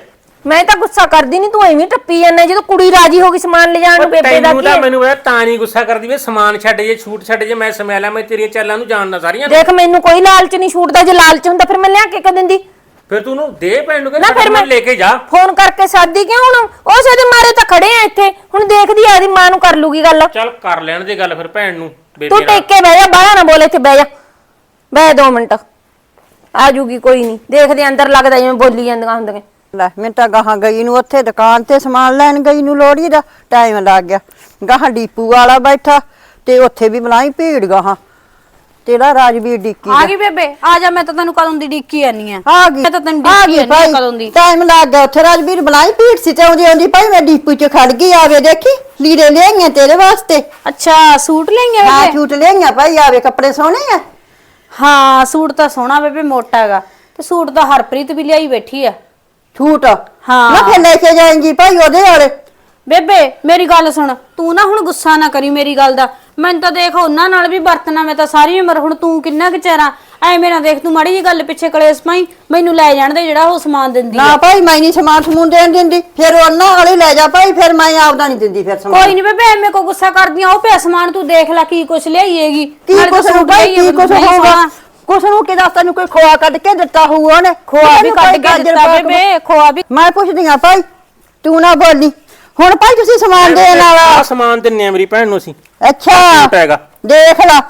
ਮੈਂ ਤਾਂ ਗੁੱਸਾ ਕਰਦੀ ਨਹੀਂ ਤੂੰ ਐਵੇਂ ਟੱਪੀ ਜਾਂਦਾ ਜਦੋਂ ਕੁੜੀ ਰਾਜੀ ਹੋ ਗਈ ਸਮਾਨ ਲੈ ਜਾਣ ਨੂੰ ਬੇਬੇ ਦਾ ਤੈਨੂੰ ਕੀ ਤਾਂ ਹੈ? ਮੈਨੂੰ ਇਹ ਤਾਂ ਨਹੀਂ ਗੁੱਸਾ ਕਰਦੀ ਵੀ ਸਮਾਨ ਛੱਡ ਜੇ ਛੂਟ ਛੱਡ ਜੇ ਮੈਂ ਸਮੈਲਾ ਮੈਂ ਤੇਰੀਆਂ ਚਾਲਾਂ ਨੂੰ ਜਾਣਦਾ ਸਾਰੀਆਂ ਨੂੰ। ਦੇਖ ਮੈਨੂੰ ਕੋਈ ਲਾਲਚ ਨਹੀਂ ਛੂਟਦਾ ਜੇ ਲਾਲਚ ਹੁੰਦਾ ਫਿਰ ਮੈਂ ਲਿਆ ਕੇ ਕਦ ਦਿੰਦੀ? ਫਿਰ ਤੂੰ ਉਹਨੂੰ ਦੇ ਭੈਣ ਨੂੰ ਨਾ ਕਹਿੰਦਾ ਫਿਰ ਮੈਂ- ਲੈ ਕੇ ਜਾ। ਫੋਨ ਕਰਕੇ ਸਾਦੀ ਕਿਉਂ ਹੁਣ? ਉਹ ਸਾਡੇ ਮਾਰੇ ਤਾਂ ਖੜੇ ਆ ਇੱਥੇ। ਹੁਣ ਦੇਖਦੀ ਆ ਦੀ ਮਾਂ ਨੂੰ ਕਰ ਲੂਗੀ ਗੱਲ। ਚੱਲ ਕਰ ਲੈਣ ਦੇ ਗੱਲ ਫਿਰ ਭੈਣ ਨੂੰ ਤੂੰ ਬੇਬੇ ਨਾਲ। ਟੇਕ ਬਹਿ ਜਾ ਬਾਹਰ ਨਾ ਬੋਲ ਇੱਥੇ ਬਹਿ ਜਾ। ਬਹਿ ਦੋ ਮਿੰਟ। ਆ ਜੂਗੀ ਕੋਈ ਨਹੀਂ। ਦੇਖਦੇ ਅੰਦਰ ਲੱਗਦਾ ਜਿਵੇਂ ਬੋਲੀ ਜਾਂਦੀਆਂ ਹੁੰਦੀਆਂ। ਲੈ ਮੈਂ ਤਾਂ ਗਾਹਾਂ ਗਈ ਨੂੰ ਉੱਥੇ ਦੁਕਾਨ ਤੇ ਸਮਾਨ ਲੈਣ ਗਈ ਨੂੰ ਲੋੜੀ ਦਾ ਟਾਈਮ ਲੱਗ ਗਿਆ। ਗਾਹਾਂ ਡੀਪੂ ਵਾਲਾ ਬੈਠਾ ਤੇ ਉੱਥੇ ਵੀ ਬਲਾਈ ਭੀੜ ਗਾਹਾਂ। ਤੇਰਾ ਰਾਜਵੀਰ ਡਿੱਕੀ ਆ ਗਈ ਬੇਬੇ ਆ ਜਾ ਮੈਂ ਤਾਂ ਤੈਨੂੰ ਕਦੋਂ ਦੀ ਡਿੱਕੀ ਆਨੀ ਆ। ਆ ਗਈ ਮੈਂ ਤਾਂ ਤੈਨੂੰ ਡਿੱਕੀ ਆਨੀ ਕਦੋਂ ਦੀ। ਟਾਈਮ ਲੱਗ ਗਿਆ ਉੱਥੇ ਰਾਜਵੀਰ ਬਲਾਈ ਭੀੜ ਸੀ ਤੇ ਆਉਂਦੀ ਆਉਂਦੀ ਭਾਈ ਮੈਂ ਡੀਪੂ 'ਚ ਖੜ ਗਈ ਆਵੇ ਦੇਖੀ ਲੀੜੇ ਲਿਆਈਆਂ ਤੇਰੇ ਵਾਸਤੇ। ਅੱਛਾ ਸੂਟ ਲਈਆਂ ਹਾਂ ਬੇਬੇ? ਛੂਟ ਲਿਆਈਆਂ ਭਾਈ ਆਵੇ ਕੱਪੜੇ ਸੋਹਣੇ ਆ। ਹਾਂ ਸੂਟ ਤਾਂ ਸੋਹਣਾ ਬੇਬੇ ਮੋਟਾ ਹੈਗਾ। ਤੇ ਸੂਟ ਤਾਂ ਹਰਪ੍ਰੀਤ ਵੀ ਲਿਆਈ ਬੈਠੀ ਆ। ਛੂਟ ਹਾਂ। ਨਾ ਫਿਰ ਲੈ ਕੇ ਜਾਏਂਗੀ ਭਾਈ ਉਹਦੇ ਵਾਲੇ। ਬੇਬੇ ਮੇਰੀ ਗੱਲ ਸੁਣ। ਤੂੰ ਨਾ ਹੁਣ ਗੁੱਸਾ ਨਾ ਕਰੀ ਮੇਰੀ ਗੱਲ ਦਾ। ਮੈਨੂੰ ਤਾਂ ਦੇਖ ਉਹਨਾਂ ਨਾਲ ਵੀ ਵਰਤਣਾ ਮੈਂ ਤਾਂ ਸਾਰੀ ਉਮਰ। ਹੁਣ ਤੂੰ ਕਿੰਨਾ ਕੁ ਚਿਹਰਾ ਐ ਮੇਰਾ ਦੇਖ ਤੂੰ ਮਾੜੀ ਜੀ ਗੱਲ ਪਿੱਛੇ ਕਲੇਸ਼ ਪਾਈ। ਮੈਨੂੰ ਲੈ ਜਾਣ ਦੇ ਜਿਹੜਾ ਉਹ ਸਮਾਨ ਦਿੰਦੀ ਨਾ ਭਾਈ ਮੈਂ ਨਹੀਂ ਸਮਾਨ ਸਮੂਨ ਦੇਣ ਦਿੰਦੀ। ਫਿਰ ਉਹਨਾਂ ਵਾਲੇ ਲੈ ਜਾ ਭਾਈ ਫਿਰ ਮੈਂ ਆਪਦਾ ਨਹੀਂ ਦਿੰਦੀ ਫਿਰ ਸਮਾਨ। ਕੋਈ ਨਹੀਂ ਬੇਬੇ ਐਵੇਂ ਕੋ ਗੁੱਸਾ ਕਰਦੀਆਂ ਉਹ ਪਿਆ ਸਮਾਨ ਤੂੰ ਦੇਖ ਲੈ ਕੀ ਕੁਛ ਲਿਆਈਏਗੀ। ਕੀ ਨਾਲੇ ਤਾਂ ਕੁਛ ਨੂੰ ਸੂਟ ਲਿਆਈਏ ਕੀ ਕੁਛ ਨਹੀਂ ਹੋਊਗਾ। ਸੋਹਣਾ। ਕੁਛ ਨੂੰ ਕਿਦਾ ਤੈਨੂੰ ਕੋਈ ਖੋਆ ਕੱਢ ਕੇ ਦਿੱਤਾ ਹੋਊ ਉਹਨੇ? ਖੋਆ ਵੀ ਤੈਨੂੰ ਕੱਢ ਕੋਈ ਕੇ ਗਾਜਰ ਦਿੱਤਾ ਪਾ ਕੇ- ਬੇਬੇ ਖੋਆ ਵੀ ਮੈਂ ਪੁੱਛਦੀ ਆ ਭਾਈ ਤੂੰ ਨਾ ਬੋਲੀ। ਹੁਣ ਭਾਈ ਤੁਸੀਂ ਸਮਾਨ ਦੇਣ ਆਹ ਵਾਲਾ ਸਮਾਨ ਦਿੰਨੇ ਆ ਮੇਰੀ ਭੈਣ ਨੂੰ ਅਸੀਂ। ਅੱਛਾ। ਹੈਗਾ ਦੇਖ ਲਾ।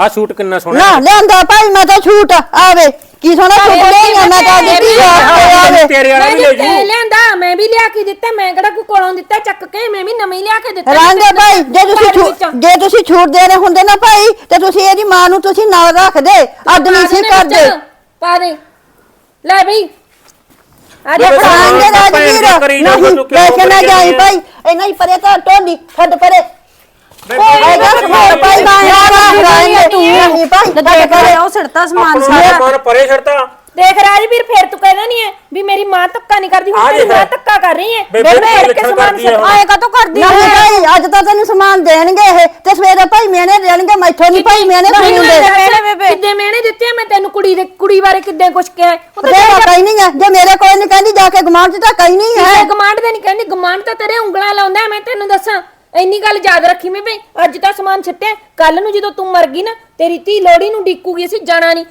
ਆਹ ਸੂਟ ਕਿੰਨਾ ਸੋਹਣਾ ਨਾ ਲਿਆਂਦਾ ਭਾਈ ਮੈਂ ਤਾਂ ਛੂਟ ਆਵੇ ਕੀ ਸੋਹਣਾ ਛੂਟ ਲਿਆਈਆਂ ਮੈਂ ਤਾਂ ਦਿੱਤੀ ਆਵੇ। ਤੇਰੇ ਵਾਲਾ ਵੀ ਲੈ ਜੂ। ਲਿਆਂਦਾ ਮੈਂ ਵੀ ਲਿਆ ਕੇ ਦਿੱਤਾ ਮੈਂ ਕਿਹੜਾ ਕੋਈ ਕੋਲੋਂ ਦਿੱਤਾ ਚੱਕ ਕੇ ਮੈਂ ਵੀ ਨਵੇਂ ਲਿਆ ਕੇ ਦਿੱਤਾ। ਰਾਂਦੇ ਭਾਈ ਜੇ ਤੁਸੀਂ ਛੂ-। ਜੇ ਤੁਸੀਂ ਛੂਟ ਦੇਣੇ ਹੁੰਦੇ ਨਾ ਭਾਈ ਤੇ ਤੁਸੀਂ ਇਹਦੀ ਮਾਂ ਨੂੰ ਤੁਸੀਂ ਨਾਲ ਰੱਖਦੇ ਅੱਡ ਨਹੀਂ ਸੀ ਕਰਦੇ। ਪਾ ਦੇ। ਲੈ ਬਈ ਆ ਜਾ ਬੇਬੇ ਫੜਾ। ਭੈਣ ਦਾ ਨਹੀਂ ਤੂੰ ਕਿਉਂ ਲੈ ਕੇ ਨਾ ਜਾਈ ਭਾਈ ਇਹਨਾਂ ਹੀ ਪਰੇ ਤਾਂ ਟੋਲੀ ਛੱਡ ਪਰੇ। ਬੇਬੇ, ਆਏਗਾ ਸਮਾਨ ਭਾਈ ਰਾਂਦੇ ਨਹੀਂ ਭਾਈ ਲੱਗੇ ਕਰੇ ਉਹ ਸਿੜਤਾ ਸਮਾਨ ਆਪਣਾ ਸਾਰਾ। ਸਮਾਨ ਪਰੇ ਛੱਡਤਾ ਦੇਖ ਰਾਜਵੀਰ ਫੇਰ ਤੂੰ ਕਹਿੰਦਾ ਨਹੀਂ ਹੈ ਵੀ ਮੇਰੀ ਮਾਂ ਧੱਕਾ ਨਹੀਂ ਕਰਦੀ ਹੁਣ ਆ ਤੇਰੀ ਦੇਖ। ਮਾਂ ਧੱਕਾ ਕਰ ਰਹੀ ਹੈ। ਬੇਬੇ ਬੇਬੇ ਤੂੰ ਫੇਰ ਕੇ ਲੱਛਣ ਸਮਾਨ ਕਰਦੀ ਹੈ ਹੁਣ। ਆਏ ਕਾ ਕਰਦੀ ਨਹੀਂ ਭਾਈ ਅੱਜ ਤਾਂ ਤੈਨੂੰ ਸਮਾਨ ਦੇਣਗੇ ਇਹ ਤੇ ਸਵੇਰੇ ਭਾਈ ਮੈਨੇ ਦੇਣਗੇ ਮੈਥੋਂ ਨਹੀਂ ਭਾਈ ਮੈਨੇ ਤੁਹਾਨੂੰ ਦੇ ਕਿੱਦੇ ਮੈਨੇ ਦਿੱਤੇ ਆ, ਮੈਂ ਤੈਨੂੰ ਕੁੜੀ ਦੇ ਕੁੜੀ ਬਾਰੇ ਕਿੱਦੇ ਕੁਛ ਕਿਹਾ? ਉਹ ਤਾਂ ਤੇਰਾ ਕਈ ਨਹੀਂ ਹੈ। ਜੇ ਮੇਰੇ ਕੋਲ ਨਹੀਂ ਕਹਿੰਦੀ ਜਾ ਕੇ ਗਮਾਨ ਚ ਤਾਂ ਕਈ ਨਹੀਂ ਹੈ। ਕਿਸੇ ਗਮਾਂਡ ਦੇ ਨਹੀਂ ਕਹਿੰਦੀ ਗਮਾਂਡ ਤਾਂ ਤੇਰੇ ਉਂਗਲਾਂ ਲਾਉਂਦਾ ਮੈਂ ਤੈਨੂੰ ਦੱਸਾਂ। ਇੰਨੀ ਗੱਲ ਯਾਦ ਰੱਖੀ ਮੈਂ ਭਈ ਅੱਜ ਤਾਂ ਸਮਾਨ ਛੱਟਿਆ ਕੱਲ ਨੂੰ ਜਦੋਂ ਤੂੰ ਮਰ ਗਈ ਨਾ ਤੇਰੀ ਧੀ ਲੋੜੀ ਨੂੰ ਡਿੱਕੂਗੀ ਅਸੀਂ ਜਾਣਾ ਨਹੀਂ।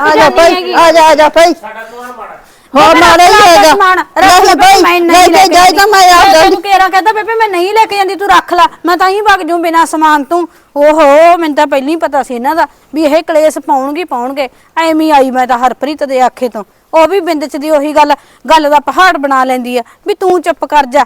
ਆ। ਜਾ ਆ ਜਾ ਭਾਈ ਸਾਡਾ ਸਮਾਨ ਮਾੜਾ ਲੈ ਭਾਈ ਮੈਂ ਲੈ ਨਹੀਂ ਕੇ ਜਾਈ ਤਾਂ ਮੈਂ ਆਪਦਾ ਤੈਨੂੰ ਕਿਹੜਾ ਕਹਿੰਦਾ ਬੇਬੇ ਮੈਂ ਨਹੀਂ ਲੈ ਕੇ ਜਾਂਦੀ ਤੂੰ ਰੱਖ ਲੈ। ਮੈਂ ਤਾਂ ਹੀ ਵਗ ਜੂ ਬਿਨਾ ਸਮਾਨ ਤੂੰ। ਓਹੋ ਮੈਨੂੰ ਤਾਂ ਪਹਿਲਾਂ ਹੀ ਪਤਾ ਸੀ ਇਹਨਾਂ ਦਾ ਵੀ ਇਹ ਕਲੇਸ਼ ਪਾਉਣਗੇ ਪਾਉਣਗੇ। ਐਵੇਂ ਆਈ ਮੈਂ ਤਾਂ ਹਰਪ੍ਰੀਤ ਦੇ ਆਖੇ ਤੋਂ। ਉਹ ਵੀ ਬਿੰਦ ਚ ਦੀ ਉਹੀ ਗੱਲ ਗੱਲ ਦਾ ਪਹਾੜ ਬਣਾ ਲੈਂਦੀ ਆ ਵੀ ਤੂੰ ਚੁੱਪ ਕਰ ਜਾ।